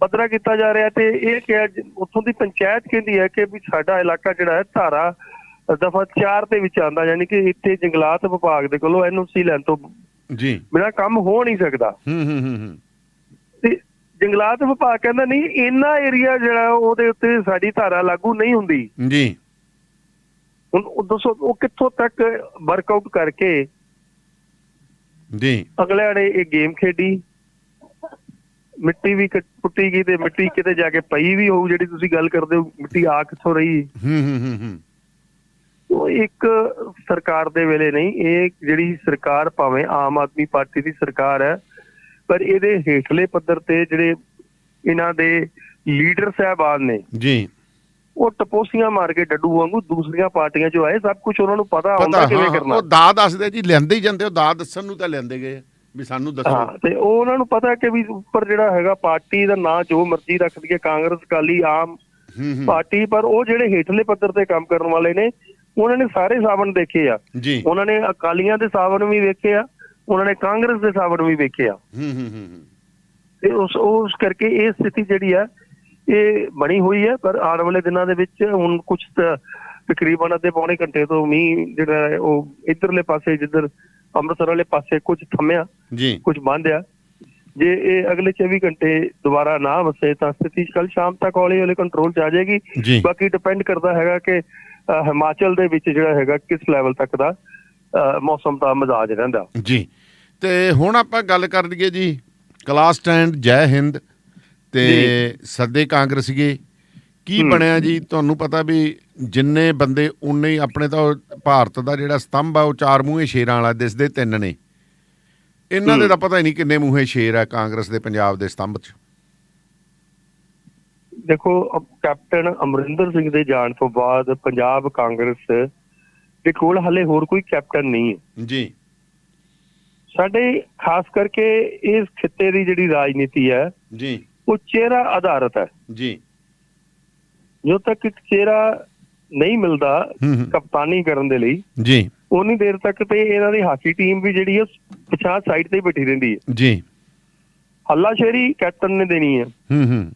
[SPEAKER 2] ਪੱਧਰਾ ਕੀਤਾ ਜਾ ਰਿਹਾ ਤੇ ਇਹ ਕਿਹਾ ਉੱਥੋਂ ਦੀ ਪੰਚਾਇਤ ਕਹਿੰਦੀ ਹੈ ਕਿ ਵੀ ਸਾਡਾ ਇਲਾਕਾ ਜਿਹੜਾ ਹੈ ਧਾਰਾ ਦਫਾ 4 ਦੇ ਵਿੱਚ ਆਂਦਾ ਯਾਨੀ ਕਿ ਇੱਥੇ ਜੰਗਲਾਤ ਵਿਭਾਗ ਦੇ ਕੋਲੋਂ ਐਨਓਸੀ ਲੈਣ ਤੋਂ
[SPEAKER 1] ਜੀ।
[SPEAKER 2] ਬਿਨਾਂ ਕੰਮ ਹੋ ਨਹੀਂ ਸਕਦਾ।
[SPEAKER 1] ਹੂੰ ਹੂੰ ਹੂੰ
[SPEAKER 2] ਤੇ ਜੰਗਲਾਤ ਵਿਭਾਗ ਕਹਿੰਦਾ ਨਹੀਂ ਇੰਨਾ ਏਰੀਆ ਜਿਹੜਾ ਉਹਦੇ ਉੱਤੇ ਸਾਡੀ ਧਾਰਾ ਲਾਗੂ ਨਹੀਂ ਹੁੰਦੀ।
[SPEAKER 1] ਜੀ।
[SPEAKER 2] ਹੁਣ ਉਹ ਦੱਸੋ ਉਹ ਕਿੱਥੋਂ ਤੱਕ ਵਰਕਆਊਟ ਕਰਕੇ
[SPEAKER 1] ਜੀ।
[SPEAKER 2] ਅਗਲਿਆਂ ਨੇ ਇਹ ਗੇਮ ਖੇਡੀ? ਮਿੱਟੀ ਵੀ ਪੁੱਟੀ ਗਈ ਤੇ ਮਿੱਟੀ ਕਿਤੇ ਜਾ ਕੇ ਪਈ ਵੀ ਹੋਊ ਜਿਹੜੀ ਤੁਸੀਂ ਗੱਲ ਕਰਦੇ ਹੋ ਮਿੱਟੀ ਆ ਕਿੱਥੋਂ ਰਹੀ?
[SPEAKER 1] ਹੂੰ ਹੂੰ ਹੂੰ ਹੂੰ।
[SPEAKER 2] ਉਹ ਇੱਕ ਸਰਕਾਰ ਦੇ ਵੇਲੇ ਨਹੀਂ ਇਹ ਜਿਹੜੀ ਸਰਕਾਰ ਭਾਵੇਂ ਆਮ ਆਦਮੀ ਪਾਰਟੀ ਦੀ ਸਰਕਾਰ ਹੈ ਪਰ ਇਹਦੇ ਹੇਠਲੇ ਪੱਧਰ ਤੇ ਜਿਹੜੇ ਇਹਨਾਂ ਦੇ ਲੀਡਰ ਸਾਹਿਬਾਨ ਨੇ
[SPEAKER 1] ਜੀ।
[SPEAKER 2] ਉਹ ਟਪੋਸੀਆਂ ਮਾਰ ਕੇ ਡੱਡੂ ਵਾਂਗੂ ਦੂਸਰੀਆਂ ਪਾਰਟੀਆਂ 'ਚੋਂ ਆਏ ਸਭ ਕੁਝ ਉਹਨਾਂ ਨੂੰ ਪਤਾ ਹੁੰਦਾ ਕਿਵੇਂ ਕਰਨਾ।
[SPEAKER 1] ਉਹ ਦਾ ਦੱਸਦੇ ਜੀ ਲੈਂਦੇ ਹੀ ਜਾਂਦੇ ਉਹ ਦਾ ਦੱਸਣ ਨੂੰ ਤਾਂ ਲੈਂਦੇ ਗਏ ਵੀ ਸਾਨੂੰ ਦੱਸੋ।
[SPEAKER 2] ਹਾਂ ਤੇ ਉਹ ਉਹਨਾਂ ਨੂੰ ਪਤਾ ਕਿ ਵੀ ਉੱਪਰ ਜਿਹੜਾ ਹੈਗਾ ਪਾਰਟੀ ਦਾ ਨਾਂ ਜੋ ਮਰਜ਼ੀ ਰੱਖ ਦਈਏ ਕਾਂਗਰਸ ਅਕਾਲੀ ਆਮ ਪਾਰਟੀ ਪਰ ਉਹ ਜਿਹੜੇ ਹੇਠਲੇ ਪੱਧਰ ਤੇ ਕੰਮ ਕਰਨ ਵਾਲੇ ਨੇ ਉਹਨਾਂ ਨੇ ਸਾਰੇ ਸਾਵਣ ਦੇਖੇ ਆ।
[SPEAKER 1] ਜੀ।
[SPEAKER 2] ਉਹਨਾਂ ਨੇ ਅਕਾਲੀਆਂ ਦੇ ਸਾਵਣ ਵੀ ਵੇਖੇ ਆ ਉਹਨਾਂ ਨੇ ਕਾਂਗਰਸ ਦੇ ਸਾਵਣ ਵੀ ਵੇਖੇ ਆ।
[SPEAKER 1] ਹੂੰ ਹੂੰ ਹੂੰ
[SPEAKER 2] ਤੇ ਉਸ ਉਸ ਕਰਕੇ ਇਹ ਸਥਿਤੀ ਜਿਹੜੀ ਆ ਇਹ ਬਣੀ ਹੋਈ ਹੈ ਪਰ ਆਉਣ ਵਾਲੇ ਦਿਨਾਂ ਦੇ ਵਿੱਚ ਹੁਣ ਕੁਝ ਤਕਰੀਬਨ ਅੱਧੇ ਪੌਣੇ ਘੰਟੇ ਤੋਂ ਮੀਂਹ ਜਿਹੜਾ ਉਹ ਇਧਰਲੇ ਪਾਸੇ ਜਿੱਧਰ ਅੰਮ੍ਰਿਤਸਰ ਵਾਲੇ ਪਾਸੇ ਕੁਝ ਥੰਮਿਆ
[SPEAKER 1] ਜੀ।
[SPEAKER 2] ਕੁਝ ਬੰਦ ਆ ਜੇ ਇਹ ਅਗਲੇ 24 ਘੰਟੇ ਦੁਬਾਰਾ ਨਾ ਵਸੇ ਤਾਂ ਸਥਿਤੀ ਕੱਲ ਸ਼ਾਮ ਤੱਕ ਹੌਲੀ ਹੌਲੀ ਕੰਟਰੋਲ 'ਚ ਆ ਜਾਏਗੀ। ਬਾਕੀ ਡਿਪੈਂਡ ਕਰਦਾ ਹੈਗਾ ਕਿ ਹਿਮਾਚਲ ਦੇ ਵਿੱਚ ਜਿਹੜਾ ਹੈਗਾ ਕਿਸ ਲੈਵਲ ਤੱਕ ਦਾ ਮੌਸਮ ਦਾ ਮਿਜ਼ਾਜ ਰਹਿੰਦਾ।
[SPEAKER 1] ਜੀ। ਤੇ ਹੁਣ ਆਪਾਂ ਗੱਲ ਕਰ ਲਈਏ ਜੀ ਕਲਾਸ ਸਟੈਂਡ ਜੈ ਹਿੰਦ ਤੇ ਸੱਦੇ ਕਾਂਗਰਸੀਏ ਕੀ। ਬਣਿਆ ਜੀ? ਤੁਹਾਨੂੰ ਪਤਾ ਵੀ ਜਿੰਨੇ ਬੰਦੇ ਉਨੇ ਹੀ ਆਪਣੇ ਤਾਂ ਭਾਰਤ ਦਾ ਜਿਹੜਾ ਸਤੰਭ ਆ ਉਹ ਚਾਰ ਮੂੰਹੇ ਸ਼ੇਰਾਂ ਵਾਲਾ ਦਿਸਦੇ ਤਿੰਨ ਨੇ। ਇਹਨਾਂ ਦੇ। ਤਾਂ ਪਤਾ ਹੀ ਨਹੀਂ ਕਿੰਨੇ ਮੂੰਹੇ ਸ਼ੇਰ ਆ ਕਾਂਗਰਸ ਦੇ ਪੰਜਾਬ ਦੇ ਸਤੰਭ 'ਚ।
[SPEAKER 2] ਦੇਖੋ ਕੈਪਟਨ ਅਮਰਿੰਦਰ ਸਿੰਘ ਦੇ ਜਾਣ ਤੋਂ ਬਾਅਦ ਪੰਜਾਬ ਕਾਂਗਰਸ ਦੇ ਕੋਲ ਹਲੇ ਹੋਰ ਕੋਈ ਕੈਪਟਨ ਨਹੀਂ ਹੈ।
[SPEAKER 1] ਜੀ।
[SPEAKER 2] ਸਾਡੇ ਖਾਸ ਕਰਕੇ ਇਸ ਖਿੱਤੇ ਦੀ ਜਿਹੜੀ ਰਾਜਨੀਤੀ ਹੈ
[SPEAKER 1] ਜੀ।
[SPEAKER 2] ਉਹ ਚਿਹਰਾ ਆਧਾਰਿਤ ਹੈ।
[SPEAKER 1] ਜੀ।
[SPEAKER 2] ਜਦੋਂ ਤੱਕ ਇੱਕ ਚਿਹਰਾ ਨਹੀਂ ਮਿਲਦਾ ਕਪਤਾਨੀ ਕਰਨ ਦੇ ਲਈ
[SPEAKER 1] ਜੀ।
[SPEAKER 2] ਉਨੀ ਦੇਰ ਤੱਕ ਤੇ ਇਹਨਾਂ ਦੀ ਹਾਕੀ ਟੀਮ ਵੀ ਜਿਹੜੀ ਹੈ ਪਛਾਣ ਸਾਈਡ ਤੇ ਹੀ ਬੈਠੀ ਰਹਿੰਦੀ ਹੈ।
[SPEAKER 1] ਜੀ।
[SPEAKER 2] ਹੱਲਾਸ਼ੇਰੀ ਕੈਪਟਨ ਨੇ ਦੇਣੀ ਹੈ।
[SPEAKER 1] ਹੂੰ ਹੂੰ।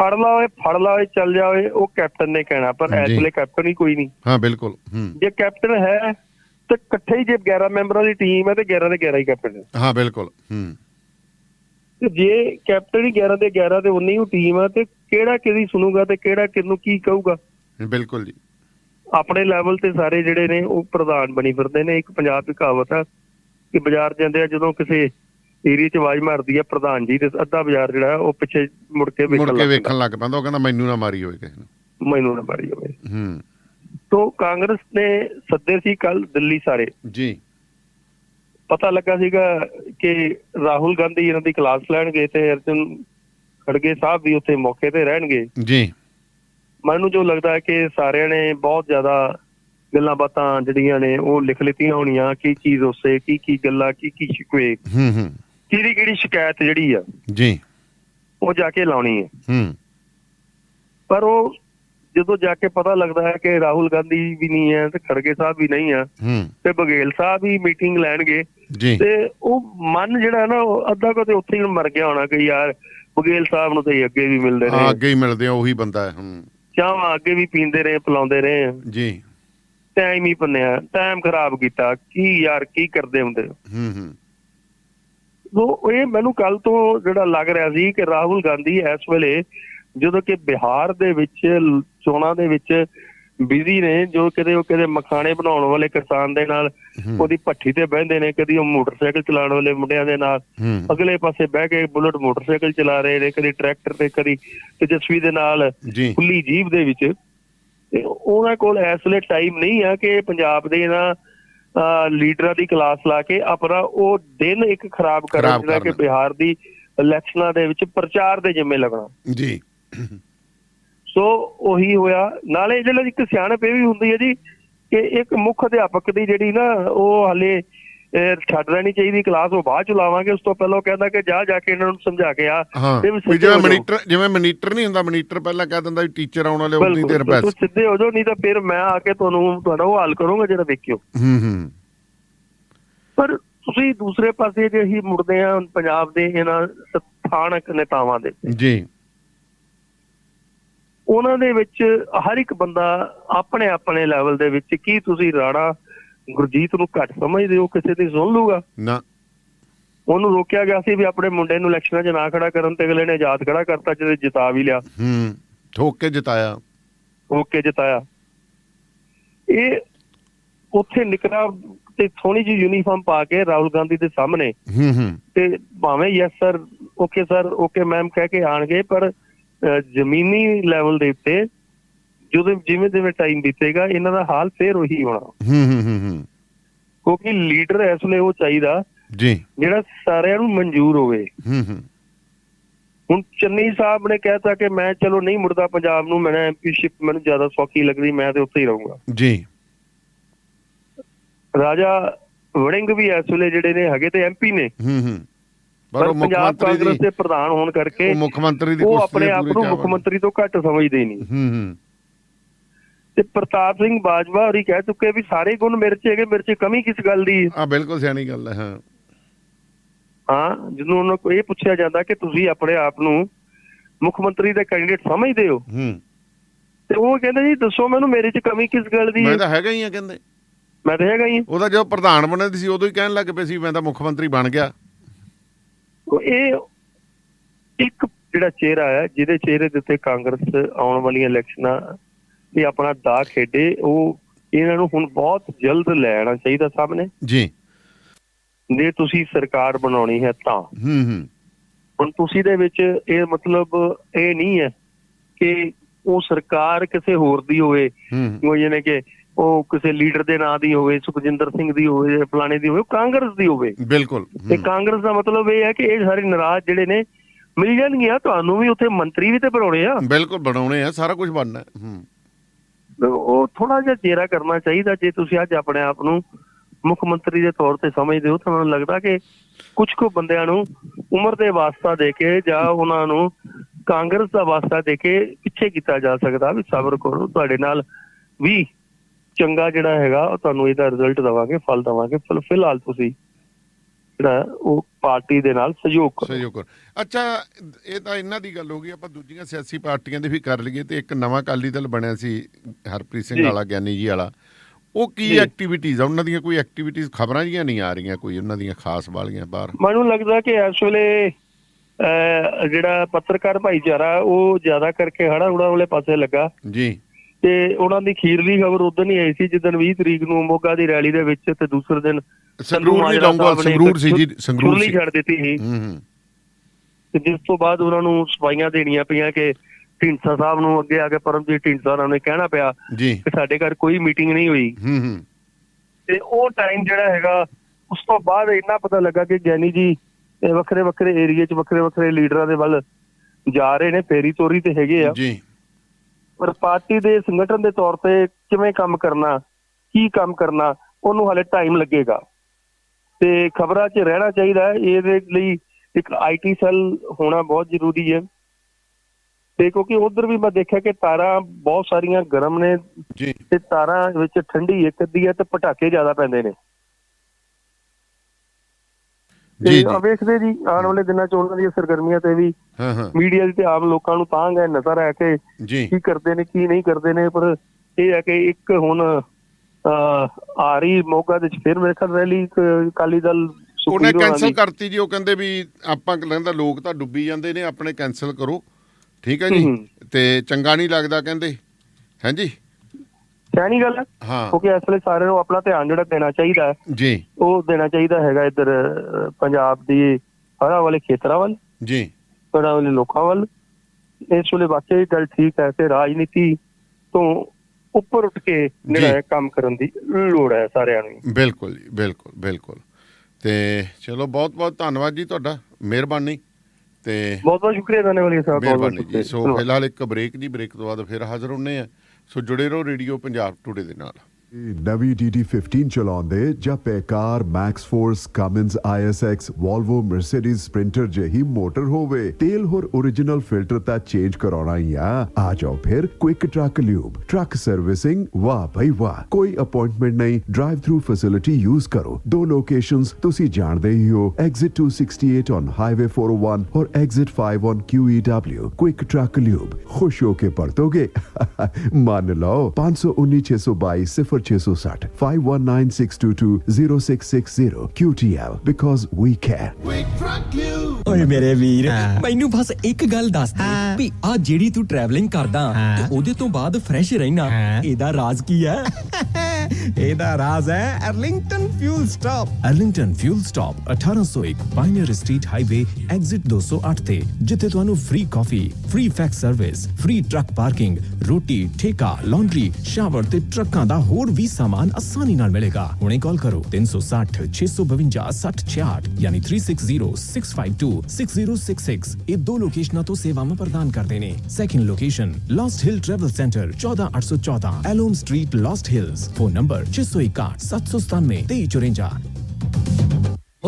[SPEAKER 2] ਫੜ ਲਾ ਓਏ ਫੜ ਲਾ ਓਏ ਚੱਲ ਜਾ ਓਏ ਉਹ ਕੈਪਟਨ ਨੇ ਕਹਿਣਾ ਪਰ
[SPEAKER 1] ਜੀ।
[SPEAKER 2] ਵੇਲੇ ਕੈਪਟਨ ਹੀ ਕੋਈ ਨਹੀਂ।
[SPEAKER 1] ਹਾਂ ਬਿਲਕੁਲ ਹੂੰ।
[SPEAKER 2] ਜੇ ਕੈਪਟਨ ਹੈ ਤੇ ਇਕੱਠੇ ਹੀ ਜੇ 11 ਮੈਂਬਰਾਂ ਦੀ ਟੀਮ ਹੈ ਤੇ 11 ਦੇ 11 ਹੀ ਕੈਪਟਨ ਹੈ
[SPEAKER 1] ਹਾਂ ਬਿਲਕੁਲ ਹੂੰ।
[SPEAKER 2] ਤੇ ਜੇ ਕੈਪਟਨ ਹੀ 11 ਦੇ 11 ਤੇ ਉਨੀ ਹੀ ਟੀਮ ਹੈ ਤੇ ਕਿਹੜਾ ਕਿਹਦੀ ਸੁਣੂਗਾ ਤੇ ਕਿਹੜਾ ਕਿਹਨੂੰ ਕੀ ਕਹੂਗਾ?
[SPEAKER 1] ਬਿਲਕੁਲ ਜੀ।
[SPEAKER 2] ਆਪਣੇ ਲੈਵਲ ਤੇ ਸਾਰੇ ਜਿਹੜੇ ਨੇ ਉਹ ਪ੍ਰਧਾਨ ਬਣੀ ਫਿਰਦੇ ਨੇ। ਇੱਕ ਪੰਜਾਬ ਦੀ ਕਹਾਵਤ ਆ ਕਿ ਬਾਜ਼ਾਰ ਜਾਂਦੇ ਆ ਜਦੋਂ ਕਿਸੇ ਏਰੀਆ 'ਚ ਆਵਾਜ਼ ਮਾਰਦੀ ਆ ਪ੍ਰਧਾਨ ਜੀ ਤੇ ਅੱਧਾ ਬਾਜ਼ਾਰ ਜਿਹੜਾ ਉਹ ਪਿੱਛੇ ਮੁੜ ਕੇ
[SPEAKER 1] ਮੁੜ
[SPEAKER 2] ਵੇਖਣ
[SPEAKER 1] ਕੇ
[SPEAKER 2] ਲੱਗ
[SPEAKER 1] ਵੇਖਣ ਲੱਗ ਪੈਂਦਾ। ਉਹ ਕਹਿੰਦਾ ਮੈਨੂੰ ਨਾ ਮਾਰੀ ਹੋਏ ਕਿਸੇ ਨੂੰ।
[SPEAKER 2] ਮੈਨੂੰ ਨਾ ਮਾਰੀ ਹੋਵੇ।
[SPEAKER 1] ਹੂੰ।
[SPEAKER 2] ਤੋਂ ਕਾਂਗਰਸ ਨੇ ਸੱਦੇ ਸੀ ਕੱਲ ਦਿੱਲੀ ਸਾਰੇ।
[SPEAKER 1] ਜੀ।
[SPEAKER 2] ਪਤਾ ਲੱਗਾ ਸੀਗਾ ਕਿ ਰਾਹੁਲ ਗਾਂਧੀ ਇਹਨਾਂ ਦੀ ਕਲਾਸ ਲੈਣਗੇ ਤੇ ਅਰਜਨ ਖੜਗੇ ਸਾਹਿਬ ਵੀ ਉੱਥੇ ਮੌਕੇ ਤੇ ਰਹਿਣਗੇ।
[SPEAKER 1] ਜੀ।
[SPEAKER 2] ਮੈਨੂੰ ਜੋ ਲੱਗਦਾ ਹੈ ਕਿ ਸਾਰਿਆਂ ਨੇ ਬਹੁਤ ਜ਼ਿਆਦਾ ਗੱਲਾਂ ਬਾਤਾਂ ਜਿਹੜੀਆਂ ਨੇ ਉਹ ਲਿਖ ਲਿੱਤੀਆਂ ਹੋਣੀਆਂ ਕੀ ਚੀਜ਼ ਉਸੇ ਕੀ ਕੀ ਗੱਲਾਂ ਕੀ ਕੀ ਸ਼ਿਕਵੇ।
[SPEAKER 1] ਹੂੰ ਹੂੰ।
[SPEAKER 2] ਕਿਹੜੀ ਕਿਹੜੀ ਸ਼ਿਕਾਇਤ ਜਿਹੜੀ ਆ
[SPEAKER 1] ਜੀ।
[SPEAKER 2] ਉਹ ਜਾ ਕੇ ਲਾਉਣੀ ਹੈ।
[SPEAKER 1] ਹੂੰ।
[SPEAKER 2] ਪਰ ਉਹ ਜਦੋਂ ਜਾ ਕੇ ਪਤਾ ਲੱਗਦਾ ਹੈ ਕਿ ਰਾਹੁਲ ਗਾਂਧੀ ਵੀ ਨਹੀਂ ਹੈ ਤੇ ਖੜਗੇ ਸਾਹਿਬ ਵੀ ਨਹੀਂ ਆ
[SPEAKER 1] ਹੂੰ।
[SPEAKER 2] ਤੇ ਬਗੇਲ ਸਾਹਿਬ ਹੀ ਮੀਟਿੰਗ ਲੈਣਗੇ
[SPEAKER 1] ਜੀ।
[SPEAKER 2] ਤੇ ਉਹ ਮਨ ਜਿਹੜਾ ਨਾ ਉਹ ਅੱਧਾ ਕਦੇ ਉੱਥੇ ਹੀ ਮਰ ਗਿਆ ਹੋਣਾ ਕਿ ਯਾਰ ਬਗੇਲ ਸਾਹਿਬ ਨੂੰ ਤੇ ਅੱਗੇ ਵੀ ਮਿਲਦੇ
[SPEAKER 1] ਹਾਂ
[SPEAKER 2] ਰਹੇ।
[SPEAKER 1] ਅੱਗੇ ਹੀ ਮਿਲਦੇ ਆ ਉਹੀ ਬੰਦਾ ਹੈ ਹੂੰ।
[SPEAKER 2] ਚਾਹਾਂ ਅੱਗੇ ਵੀ ਪੀਂਦੇ ਰਹੇ ਪਿਲਾਉਂਦੇ ਰਹੇ।
[SPEAKER 1] ਜੀ।
[SPEAKER 2] ਟਾਈਮ ਹੀ ਪੰਨਿਆ ਟਾਈਮ ਖਰਾਬ ਕੀਤਾ ਕੀ ਯਾਰ ਕੀ ਕਰਦੇ ਹੁੰਦੇ ਹੋ?
[SPEAKER 1] ਹੂੰ ਹੂੰ।
[SPEAKER 2] ਸੋ ਇਹ ਮੈਨੂੰ ਕੱਲ ਤੋਂ ਜਿਹੜਾ ਲੱਗ ਰਿਹਾ ਸੀ ਕਿ ਰਾਹੁਲ ਗਾਂਧੀ ਇਸ ਵੇਲੇ ਜਦੋਂ ਕਿ ਬਿਹਾਰ ਦੇ ਵਿੱਚ ਚੋਣਾਂ ਦੇ ਵਿੱਚ ਬਿਜ਼ੀ ਨੇ ਜੋ ਕਿਤੇ ਉਹ ਕਿਤੇ ਮਖਾਣੇ ਬਣਾਉਣ ਵਾਲੇ ਕਿਸਾਨ ਦੇ ਨਾਲ। ਉਹਦੀ ਭੱਠੀ ਤੇ ਬਹਿੰਦੇ ਨੇ ਕਦੀ ਉਹ ਮੋਟਰਸਾਈਕਲ ਚਲਾਉਣ ਵਾਲੇ ਮੁੰਡਿਆਂ ਦੇ ਨਾਲ। ਅਗਲੇ ਪਾਸੇ ਬਹਿ ਕੇ ਬੁਲਟ ਮੋਟਰਸਾਈਕਲ ਚਲਾ ਰਹੇ ਨੇ ਕਦੀ ਟਰੈਕਟਰ ਤੇ ਕਦੀ ਤੇਜਸਵੀ ਦੇ ਨਾਲ ਖੁੱਲੀ ਜੀਬ ਦੇ ਵਿੱਚ। ਤੇ ਉਹਨਾਂ ਕੋਲ ਇਸ ਵੇਲੇ ਟਾਈਮ ਨਹੀਂ ਆ ਕਿ ਪੰਜਾਬ ਦੇ ਅਹ, ਲੀਡਰਾਂ ਦੀ ਕਲਾਸ ਲਾ ਕੇ ਆਪਣਾ ਉਹ ਦਿਨ ਇੱਕ ਖਰਾਬ ਕਰਨ ਜਿਹੜਾ ਕਿ। ਬਿਹਾਰ ਦੀ ਇਲੈਕਸ਼ਨਾਂ ਦੇ ਵਿੱਚ ਪ੍ਰਚਾਰ ਦੇ ਜਿੰਮੇ ਲੱਗਣਾ।
[SPEAKER 1] ਜੀ।
[SPEAKER 2] ਸੋ ਉਹੀ ਹੋਇਆ। ਨਾਲੇ ਜਿਹੜਾ ਇੱਕ ਸਿਆਣਪ ਇਹ ਵੀ ਹੁੰਦੀ ਹੈ ਜੀ ਕਿ ਇੱਕ ਮੁੱਖ ਅਧਿਆਪਕ ਦੀ ਜਿਹੜੀ ਨਾ ਉਹ ਹਲੇ ਛੱਡ ਲੈਣੀ ਚਾਹੀਦੀ ਕਲਾਸ ਉਹ ਬਾਅਦ ਚ ਲਾਵਾਂਗੇ। ਉਸ ਤੋਂ ਪਹਿਲਾਂ ਕਹਿੰਦਾ ਕਿ ਜਾ ਜਾ ਕੇ ਇਹਨਾਂ ਨੂੰ ਸਮਝਾ ਕੇ ਆ ਤੇ
[SPEAKER 1] ਜਿਵੇਂ। ਮਨੀਟਰ ਜਿਵੇਂ ਮਨੀਟਰ ਨਹੀਂ ਹੁੰਦਾ ਮਨੀਟਰ ਪਹਿਲਾਂ ਕਹਿ ਦਿੰਦਾ ਵੀ ਟੀਚਰ ਆਉਣ ਵਾਲੇ ਉਨੀ ਦੇਰ
[SPEAKER 2] ਬਿਲਕੁਲ
[SPEAKER 1] ਬਸ।
[SPEAKER 2] ਤੁਸੀਂ ਸਿੱਧੇ ਹੋ ਜਾਓ ਨਹੀਂ ਤਾਂ ਫਿਰ ਮੈਂ ਆ ਕੇ ਤੁਹਾਨੂੰ ਤੁਹਾਡਾ ਉਹ ਹਾਲ ਕਰੂੰਗਾ ਜਿਹੜਾ ਵੇਖਿਓ।
[SPEAKER 1] ਹੂੰ ਹੂੰ।
[SPEAKER 2] ਪਰ ਤੁਸੀਂ ਦੂਸਰੇ ਪਾਸੇ ਜੇ ਅਸੀਂ ਮੁੜਦੇ ਆ ਪੰਜਾਬ ਦੇ ਇਹਨਾਂ ਸਥਾਨਕ ਨੇਤਾਵਾਂ ਦੇ।
[SPEAKER 1] ਜੀ।
[SPEAKER 2] ਉਹਨਾਂ ਦੇ ਵਿੱਚ ਹਰ ਇੱਕ ਬੰਦਾ ਆਪਣੇ ਆਪਣੇ ਲੈਵਲ ਦੇ ਵਿੱਚ ਕੀ ਤੁਸੀਂ ਰਾਣਾ ਗੁਰਜੀਤ ਨੂੰ ਘੱਟ ਸਮਝਦੇ ਹੋ ਕਿਸੇ ਦੀ ਸੁਣ ਲੂਗਾ
[SPEAKER 1] ਨਾ।
[SPEAKER 2] ਉਹਨੂੰ ਰੋਕਿਆ ਗਿਆ ਸੀ ਵੀ ਆਪਣੇ ਮੁੰਡੇ ਨੂੰ ਇਲੈਕਸ਼ਨਾਂ 'ਚ ਨਾ ਖੜਾ ਕਰਨ ਤੇ ਅਗਲੇ ਨੇ ਆਜ਼ਾਦ ਖੜਾ ਕਰਤਾ ਜਦੋਂ ਜਿਤਾ ਵੀ ਲਿਆ।
[SPEAKER 1] ਹੂੰ ਠੋਕ ਕੇ ਜਿਤਾਇਆ।
[SPEAKER 2] ਓਕੇ ਜਿਤਾਇਆ। ਇਹ ਉੱਥੇ ਨਿਕਲਾ ਤੇ ਥੋੜੀ ਜਿਹੀ ਯੂਨੀਫਾਰਮ ਪਾ ਕੇ ਰਾਹੁਲ ਗਾਂਧੀ ਦੇ ਸਾਹਮਣੇ।
[SPEAKER 1] ਹੂੰ ਹੂੰ।
[SPEAKER 2] ਤੇ ਭਾਵੇਂ yes sir okay sir okay ma'am ਕਹਿ ਕੇ ਆਣਗੇ ਪਰ ਜ਼ਮੀਨੀ ਲੈਵਲ ਦੇ ਉੱਤੇ ਜਦੋਂ ਜਿਵੇਂ ਜਿਵੇਂ ਟਾਈਮ ਬੀਤੇਗਾ ਇਹਨਾਂ ਦਾ ਹਾਲ ਫੇਰ ਉਹੀ ਹੋਣਾ।
[SPEAKER 1] ਹੂੰ ਹੂੰ ਹੂੰ
[SPEAKER 2] ਕਿਉਂਕਿ ਲੀਡਰ ਇਸ ਵੇਲੇ ਉਹ ਚਾਹੀਦਾ
[SPEAKER 1] ਜੀ।
[SPEAKER 2] ਜਿਹੜਾ ਸਾਰਿਆਂ ਨੂੰ ਮਨਜ਼ੂਰ ਹੋਵੇ।
[SPEAKER 1] ਹੂੰ ਹੂੰ।
[SPEAKER 2] ਹੁਣ ਚੰਨੀ ਸਾਹਿਬ ਨੇ ਕਹਿਤਾ ਕਿ ਮੈਂ ਚਲੋ ਨਹੀਂ ਮੁੜਦਾ ਪੰਜਾਬ ਨੂੰ ਮੈਂ ਐਮਪੀਸ਼ਿਪ ਮੈਨੂੰ ਜ਼ਿਆਦਾ ਸੌਖੀ ਲੱਗਦੀ ਮੈਂ ਤੇ ਉੱਥੇ ਹੀ ਰਹੂੰਗਾ।
[SPEAKER 1] ਜੀ।
[SPEAKER 2] ਰਾਜਾ ਵੜਿੰਗ ਵੀ ਇਸ ਵੇਲੇ ਜਿਹੜੇ ਨੇ ਹੈਗੇ ਤੇ ਐਮਪੀ ਨੇ।
[SPEAKER 1] ਹੂੰ ਹੂੰ। ਪਰ ਮੁੱਖ ਮੰਤਰੀ ਦੀ
[SPEAKER 2] ਦੇ ਪ੍ਰਧਾਨ ਹੋਣ ਕਰਕੇ
[SPEAKER 1] ਉਹ ਮੁੱਖ ਮੰਤਰੀ ਦੀ
[SPEAKER 2] ਉਹ ਆਪਣੇ ਆਪ ਨੂੰ ਮੁੱਖ। ਮੰਤਰੀ ਤੋਂ ਘੱਟ ਸਮਝਦੇ ਨਹੀਂ।
[SPEAKER 1] ਹੂੰ ਹੂੰ।
[SPEAKER 2] ਤੇ ਪ੍ਰਤਾਪ ਸਿੰਘ ਬਾਜਵਾ ਹੋਰੀ ਕਹਿ ਚੁੱਕੇ ਵੀ ਸਾਰੇ ਗੁਣ ਮੇਰੇ 'ਚ ਹੈਗੇ ਮੇਰੇ 'ਚ ਕਮੀ ਕਿਸ ਗੱਲ ਦੀ?
[SPEAKER 1] ਆ ਬਿਲਕੁਲ ਸਿਆਣੀ ਗੱਲ ਹੈ ਹਾਂ।
[SPEAKER 2] ਹਾਂ ਜਦੋਂ ਉਹਨਾਂ ਇਹ ਪੁੱਛਿਆ ਜਾਂਦਾ ਕਿ ਤੁਸੀਂ ਆਪਣੇ ਆਪ ਨੂੰ ਮੁੱਖ ਮੰਤਰੀ ਦਾ ਕੈਂਡੀਡੇਟ ਸਮਝਦੇ ਹੋ?
[SPEAKER 1] ਹੂੰ।
[SPEAKER 2] ਤੇ ਉਹ ਕਹਿੰਦੇ ਜੀ ਦੱਸੋ ਮੈਨੂੰ ਮੇਰੇ 'ਚ ਕਮੀ ਕਿਸ ਗੱਲ ਦੀ?
[SPEAKER 1] ਮੈਂ ਤਾਂ ਹੈਗਾ ਹੀ ਆ ਕਹਿੰਦੇ।
[SPEAKER 2] ਮੈਂ ਤਾਂ ਹੈਗਾ ਹੀ ਹਾਂ।
[SPEAKER 1] ਉਹਦਾ ਜਦੋਂ ਪ੍ਰਧਾਨ ਬਣਿਆ ਸੀ ਉਦੋਂ ਹੀ ਕਹਿਣ ਲੱਗ ਪਏ ਸੀ ਮੈਂ ਤਾਂ ਮੁੱਖ ਮੰਤਰੀ ਬਣ ਗਿਆ।
[SPEAKER 2] ਉਹ ਇਹ ਇੱਕ ਜਿਹੜਾ ਚਿਹਰਾ ਹੈ ਜਿਹਦੇ ਚਿਹਰੇ ਦੇ ਉੱਤੇ ਕਾਂਗਰਸ ਆਉਣ ਵਾਲੀਆਂ ਇਲੈਕਸ਼ਨਾਂ ਤੇ ਆਪਣਾ ਦਾ ਖੇਡੇ ਉਹ ਇਹਨਾਂ ਨੂੰ ਹੁਣ ਬਹੁਤ ਜਲਦ ਲੈ ਆਉਣਾ ਚਾਹੀਦਾ ਸਾਹਮਣੇ।
[SPEAKER 1] ਜੀ।
[SPEAKER 2] ਜੇ ਤੁਸੀਂ ਸਰਕਾਰ ਬਣਾਉਣੀ ਹੈ ਤਾਂ।
[SPEAKER 1] ਹੂੰ ਹੂੰ।
[SPEAKER 2] ਹੁਣ ਤੁਸੀਂ ਦੇ ਵਿੱਚ ਇਹ ਮਤਲਬ ਇਹ ਨਹੀਂ ਹੈ ਕਿ ਉਹ ਸਰਕਾਰ ਕਿਸੇ ਹੋਰ ਦੀ ਹੋਵੇ। ਉਹ ਜਿਹਨੇ ਕਿ ਉਹ ਕਿਸੇ ਲੀਡਰ ਦੇ ਨਾਂ ਦੀ ਹੋਵੇ ਸੁਖਜਿੰਦਰ ਸਿੰਘ ਦੀ ਹੋਵੇ ਫਲਾਣੇ ਦੀ ਹੋਵੇ ਕਾਂਗਰਸ ਦੀ ਹੋਵੇ।
[SPEAKER 1] ਬਿਲਕੁਲ
[SPEAKER 2] ਤੇ ਕਾਂਗਰਸ ਦਾ ਮਤਲਬ ਇਹ ਹੈ ਕਿ ਇਹ ਸਾਰੇ ਨਾਰਾਜ਼ ਜਿਹੜੇ ਨੇ ਮਿਲ ਜਾਣਗੀਆਂ ਤੁਹਾਨੂੰ ਵੀ ਉੱਥੇ ਮੰਤਰੀ ਵੀ ਤੇ ਬਣਾਉਣੇ ਆ।
[SPEAKER 1] ਬਿਲਕੁਲ ਬਣਾਉਣੇ ਆ ਸਾਰਾ ਕੁਝ ਬਣਨਾ ਹੈ।
[SPEAKER 2] ਉਹ ਥੋੜਾ ਜਿਹਾ ਚਿਹਰਾ ਕਰਨਾ ਚਾਹੀਦਾ ਜੇ ਤੁਸੀਂ ਅੱਜ ਆਪਣੇ ਆਪ ਨੂੰ ਮੁੱਖ ਮੰਤਰੀ ਦੇ ਤੌਰ ਤੇ ਸਮਝਦੇ ਹੋ ਤਾਂ ਮੈਨੂੰ ਲੱਗਦਾ ਕਿ ਕੁਝ ਕੁ ਬੰਦਿਆਂ ਨੂੰ ਉਮਰ ਦੇ ਵਾਸਤਾ ਦੇ ਕੇ ਜਾਂ ਉਹਨਾਂ ਨੂੰ ਕਾਂਗਰਸ ਦਾ ਵਾਸਤਾ ਦੇ ਕੇ ਪਿੱਛੇ ਕੀਤਾ ਜਾ ਸਕਦਾ ਵੀ ਸਬਰ ਕਰੋ ਤੁਹਾਡੇ ਨਾਲ ਵੀ ਚੰਗਾ ਜਿਹੜਾ ਹੈਗਾ ਉਹ ਤੁਹਾਨੂੰ ਇਹਦਾ ਰਿਜ਼ਲਟ ਦਵਾਂਗੇ ਫਲ ਦਵਾਂਗੇ। ਫਿਲ- ਫਿਲਹਾਲ ਤੁਸੀਂ ਜਿਹੜਾ ਉਹ ਪਾਰਟੀ ਦੇ ਨਾਲ ਸਹਿਯੋਗ ਕਰੋ।
[SPEAKER 1] ਸਹਿਯੋਗ ਕਰੋ। ਅੱਛਾ ਇਹ ਤਾਂ ਇਹਨਾਂ ਦੀ ਗੱਲ ਹੋ ਗਈ ਆਪਾਂ ਦੂਜੀਆਂ ਸਿਆਸੀ ਪਾਰਟੀਆਂ ਦੀ ਵੀ ਕਰ ਲਈਏ ਤੇ ਇੱਕ ਨਵਾਂ ਅਕਾਲੀ ਦਲ ਬਣਿਆ ਸੀ ਹਰਪ੍ਰੀਤ ਸਿੰਘ। ਵਾਲਾ ਗਿਆਨੀ ਜੀ ਵਾਲਾ। ਉਹ ਕੀ। ਐਕਟੀਵਿਟੀਜ਼ ਆ? ਉਹਨਾਂ ਦੀਆਂ ਕੋਈ ਐਕਟੀਵਿਟੀਜ਼ ਖਬਰਾਂ ਜੀਆਂ ਨਹੀਂ ਆ ਰਹੀਆਂ ਕੋਈ ਉਹਨਾਂ ਦੀਆਂ ਖਾਸ ਵਾਲੀਆਂ ਬਾਹਰ?
[SPEAKER 2] ਮੈਨੂੰ ਲੱਗਦਾ ਕਿ ਇਸ ਵੇਲੇ ਜਿਹੜਾ ਪੱਤਰਕਾਰ ਭਾਈਚਾਰਾ ਉਹ ਜ਼ਿਆਦਾ ਕਰਕੇ ਹੜਾ ਹੁੜਾ ਵਾਲੇ ਪਾਸੇ ਲੱਗਾ।
[SPEAKER 1] ਜੀ।
[SPEAKER 2] ਤੇ ਉਹਨਾਂ ਦੀ ਖੀਰਲੀ ਖਬਰ ਉਦੋਂ ਹੀ ਆਈ ਸੀ ਜਿੱਦਣ 20 ਤਰੀਕ ਨੂੰ ਮੋਗਾ ਦੀ ਰੈਲੀ ਦੇ ਵਿੱਚ ਤੇ ਦੂਸਰੇ ਦਿਨ
[SPEAKER 1] ਸੰਗਰੂਰ
[SPEAKER 2] ਮਾਜਰਾ
[SPEAKER 1] ਲੌਂਗੋਵਾਲ ਸੰਗਰੂਰ ਸੀ ਜੀ ਸੰਗਰੂਰ ਸੀ।
[SPEAKER 2] ਛੱਡ ਦਿੱਤੀ ਸੀ।
[SPEAKER 1] ਹੂੰ ਹੂੰ।
[SPEAKER 2] ਤੇ ਜਿਸ ਤੋਂ ਬਾਅਦ ਉਹਨਾਂ ਨੂੰ ਸਫਾਈਆਂ ਦੇਣੀਆਂ ਪਈਆਂ ਕਿ ਢੀਂਡਸਾ ਸਾਹਿਬ ਨੂੰ ਅੱਗੇ ਆ ਕੇ ਪਰਮਜੀਤ ਢੀਂਡਸਾ ਉਹਨਾਂ ਨੇ ਕਹਿਣਾ ਪਿਆ ਕਿ ਸਾਡੇ ਘਰ ਕੋਈ ਮੀਟਿੰਗ ਨਹੀਂ ਹੋਈ।
[SPEAKER 1] ਹੂੰ ਹੂੰ।
[SPEAKER 2] ਤੇ ਉਹ ਟਾਈਮ ਜਿਹੜਾ ਹੈਗਾ ਉਸ ਤੋਂ ਬਾਅਦ ਇੰਨਾ ਪਤਾ ਲੱਗਾ ਕਿ ਗਿਆਨੀ ਜੀ ਵੱਖਰੇ ਵੱਖਰੇ ਏਰੀਏ 'ਚ ਵੱਖਰੇ ਵੱਖਰੇ ਲੀਡਰਾਂ ਦੇ ਵੱਲ ਜਾ ਰਹੇ ਨੇ ਫੇਰੀ ਤੋਰੀ ਤੇ ਹੈਗੇ ਆ।
[SPEAKER 1] ਜੀ।
[SPEAKER 2] ਪਰ ਪਾਰਟੀ ਦੇ ਸੰਗਠਨ ਦੇ ਤੌਰ ਤੇ ਕਿਵੇਂ ਕੰਮ ਕਰਨਾ ਕੀ ਕੰਮ ਕਰਨਾ ਉਹਨੂੰ ਹਾਲੇ ਟਾਈਮ ਲੱਗੇਗਾ। ਤੇ ਖਬਰਾਂ 'ਚ ਰਹਿਣਾ ਚਾਹੀਦਾ ਹੈ ਇਹਦੇ ਲਈ ਇੱਕ ਆਈਟੀ ਸੈੱਲ ਹੋਣਾ ਬਹੁਤ ਜ਼ਰੂਰੀ ਹੈ। ਤੇ ਕਿਉਂਕਿ ਉਧਰ ਵੀ ਮੈਂ ਦੇਖਿਆ ਕਿ ਤਾਰਾਂ ਬਹੁਤ ਸਾਰੀਆਂ ਗਰਮ ਨੇ
[SPEAKER 1] ਜੀ।
[SPEAKER 2] ਤੇ ਤਾਰਾਂ ਵਿੱਚ ਠੰਡੀ ਇੱਕ ਅੱਧੀ ਹੈ ਤੇ ਪਟਾਕੇ ਜ਼ਿਆਦਾ ਪੈਂਦੇ ਨੇ। ਤੇ
[SPEAKER 1] ਜੀ
[SPEAKER 2] ਆ ਵੇਖਦੇ ਜੀ ਆਉਣ ਵਾਲੇ ਦਿਨਾਂ 'ਚ ਉਹਨਾਂ ਦੀਆਂ ਸਰਗਰਮੀਆਂ ਤੇ ਵੀ
[SPEAKER 1] ਹਾਂ ਹਾਂ।
[SPEAKER 2] ਮੀਡੀਆ ਦੀ ਤੇ ਆਮ ਲੋਕਾਂ ਨੂੰ ਤਾਂ ਗਏ ਨਜ਼ਰ ਹੈ ਕਿ
[SPEAKER 1] ਜੀ।
[SPEAKER 2] ਕੀ ਕਰਦੇ ਨੇ ਕੀ ਨਹੀਂ ਕਰਦੇ ਨੇ ਪਰ ਇਹ ਹੈ ਕਿ ਇੱਕ ਹੁਣ ਆ ਰਹੀ ਮੌਕਾ ਦੇ ਫਿਰ ਮੇਰੇ ਖਿਆਲ ਰੈਲੀ ਕ- ਅਕਾਲੀ ਦਲ
[SPEAKER 1] ਉਹਨੇ ਕੈਨਸਲ। ਕਰਤੀ ਜੀ ਉਹ ਕਹਿੰਦੇ ਵੀ ਆਪਾਂ ਕਹਿੰਦਾ ਲੋਕ ਤਾਂ ਡੁੱਬੀ ਜਾਂਦੇ ਨੇ ਆਪਣੇ ਕੈਨਸਲ ਕਰੋ। ਠੀਕ ਹੈ ਜੀ। ਤੇ ਚੰਗਾ ਨਹੀਂ ਲੱਗਦਾ ਕਹਿੰਦੇ। ਹਾਂਜੀ
[SPEAKER 2] ਗੱਲ? ਹੈ।
[SPEAKER 1] ਹਾਂ
[SPEAKER 2] ਕਿਉਂਕਿ ਇਸ ਵੇਲੇ ਸਾਰਿਆਂ ਨੂੰ ਆਪਣਾ ਧਿਆਨ ਜਿਹੜਾ ਦੇਣਾ ਚਾਹੀਦਾ ਹੈ।
[SPEAKER 1] ਜੀ।
[SPEAKER 2] ਉਹ ਦੇਣਾ ਚਾਹੀਦਾ ਹੈਗਾ ਇੱਧਰ ਪੰਜਾਬ ਦੀ ਹਰਾਂ ਵਾਲੇ ਖੇਤਰਾਂ ਵੱਲ
[SPEAKER 1] ਜੀ।
[SPEAKER 2] ਹਰਾਂ ਵਾਲੇ ਲੋਕਾਂ ਵੱਲ। ਇਸ ਵੇਲੇ ਵਾਕਈ ਗੱਲ ਠੀਕ ਹੈ ਤੇ ਰਾਜਨੀਤੀ ਤੋਂ ਉੱਪਰ ਉੱਠ ਕੇ ਜਿਹੜਾ ਕੰਮ ਕਰਨ ਦੀ ਲੋੜ ਹੈ ਸਾਰਿਆਂ ਨੂੰ
[SPEAKER 1] ਬਿਲਕੁਲ ਜੀ ਬਿਲਕੁਲ ਬਿਲਕੁਲ। ਤੇ ਚਲੋ ਬਹੁਤ ਬਹੁਤ ਧੰਨਵਾਦ ਜੀ ਤੁਹਾਡਾ। ਮਿਹਰਬਾਨੀ। ਤੇ
[SPEAKER 2] ਬਹੁਤ ਬਹੁਤ ਸ਼ੁਕਰੀਆ ਧੰਨਵਾਦ ਵਾਲੀ ਸਾਹਿਬ ਬਹੁਤ ਬਹੁਤ
[SPEAKER 1] ਸੋ। ਫਿਲਹਾਲ ਇੱਕ ਬ੍ਰੇਕ ਦੀ ਬ੍ਰੇਕ ਤੋਂ ਬਾਅਦ ਫਿਰ ਹਾਜ਼ਰ ਹੁੰਨੇ ਆ। ਸੋ ਜੁੜੇ ਰਹੋ ਰੇਡੀਓ ਪੰਜਾਬ ਟੁਡੇ ਦੇ ਨਾਲ।
[SPEAKER 3] ਨਵੀਂ DD15 ਚਲਾਉਂਦੇ ਜਾਂ ਬੇਕਾਰ MaxxForce Cummins ISX Volvo Mercedes Sprinter ਜਿਹੀ ਮੋਟਰ ਹੋਵੇ ਤੇਲ ਹੋਰ origignal ਫਿਲਟਰ ਤਾਂ ਚੇਂਜ ਕਰਾਉਣਾ ਹੀ ਆ ਆ ਜਾਓ ਫਿਰ quick truck lube truck servicing ਵਾਹ ਭਈ ਵਾਹ ਕੋਈ ਅਪਾਇੰਟਮੈਂਟ ਨਹੀਂ ਡਰਾਈਵ ਥਰੂ ਫੈਸਿਲਿਟੀ ਯੂਜ਼ ਕਰੋ ਦੋ ਲੋਕੇਸ਼ਨਸ ਤੁਸੀਂ ਜਾਣਦੇ ਹੀ ਹੋ exit 268 on highway 401 or exit 5 on QEW quick truck lube ਖੁਸ਼ ਹੋ ਕੇ ਪਰਤੋਗੇ ਮੰਨ ਲਓ 519622 0660 519622 0660 QTL because we care.
[SPEAKER 4] ਓਏ ਮੇਰੇ ਵੀਰ ਮੈਨੂੰ ਬਸ ਇੱਕ ਗੱਲ ਦੱਸ ਦੇ ਵੀ ਆ ਜਿਹੜੀ ਤੂੰ ਟਰੈਵਲਿੰਗ ਕਰਦਾ ਤੇ ਉਹਦੇ ਤੋਂ ਬਾਅਦ ਫਰੈਸ਼ ਰਹਿਣਾ ਇਹਦਾ ਰਾਜ਼ ਕੀ ਹੈ? [laughs] ਇਹਦਾ ਰਾਜ਼ ਹੈ Arlington fuel stop Arlington fuel stop 1801 pioneer street highway exit 208 ਤੇ, ਜਿੱਥੇ ਤੁਹਾਨੂੰ free coffee free fax service free truck parking ਰੋਟੀ, ਠੇਕਾ ਲਾਂਡਰੀ ਸ਼ਾਵਰ ਤੇ ਟਰੱਕਾਂ ਦਾ ਹੋਰ ਵੀ ਸਾਮਾਨ ਆਸਾਨੀ ਨਾਲ ਮਿਲੇਗਾ। ਹੁਣੇ ਕਾਲ ਕਰੋ 360 652 6066 ਯਾਨੀ 360652 6066 ਇਹ ਦੋ ਲੋਕੇਸ਼ਨਾਂ ਤੋਂ ਸੇਵਾਵਾਂ ਪ੍ਰਦਾਨ ਕਰਦੇ ਨੇ। Second location Lost Hill travel centre 14814 Aloma street Lost Hills phone number 661 797 2354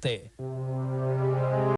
[SPEAKER 5] ਤੇ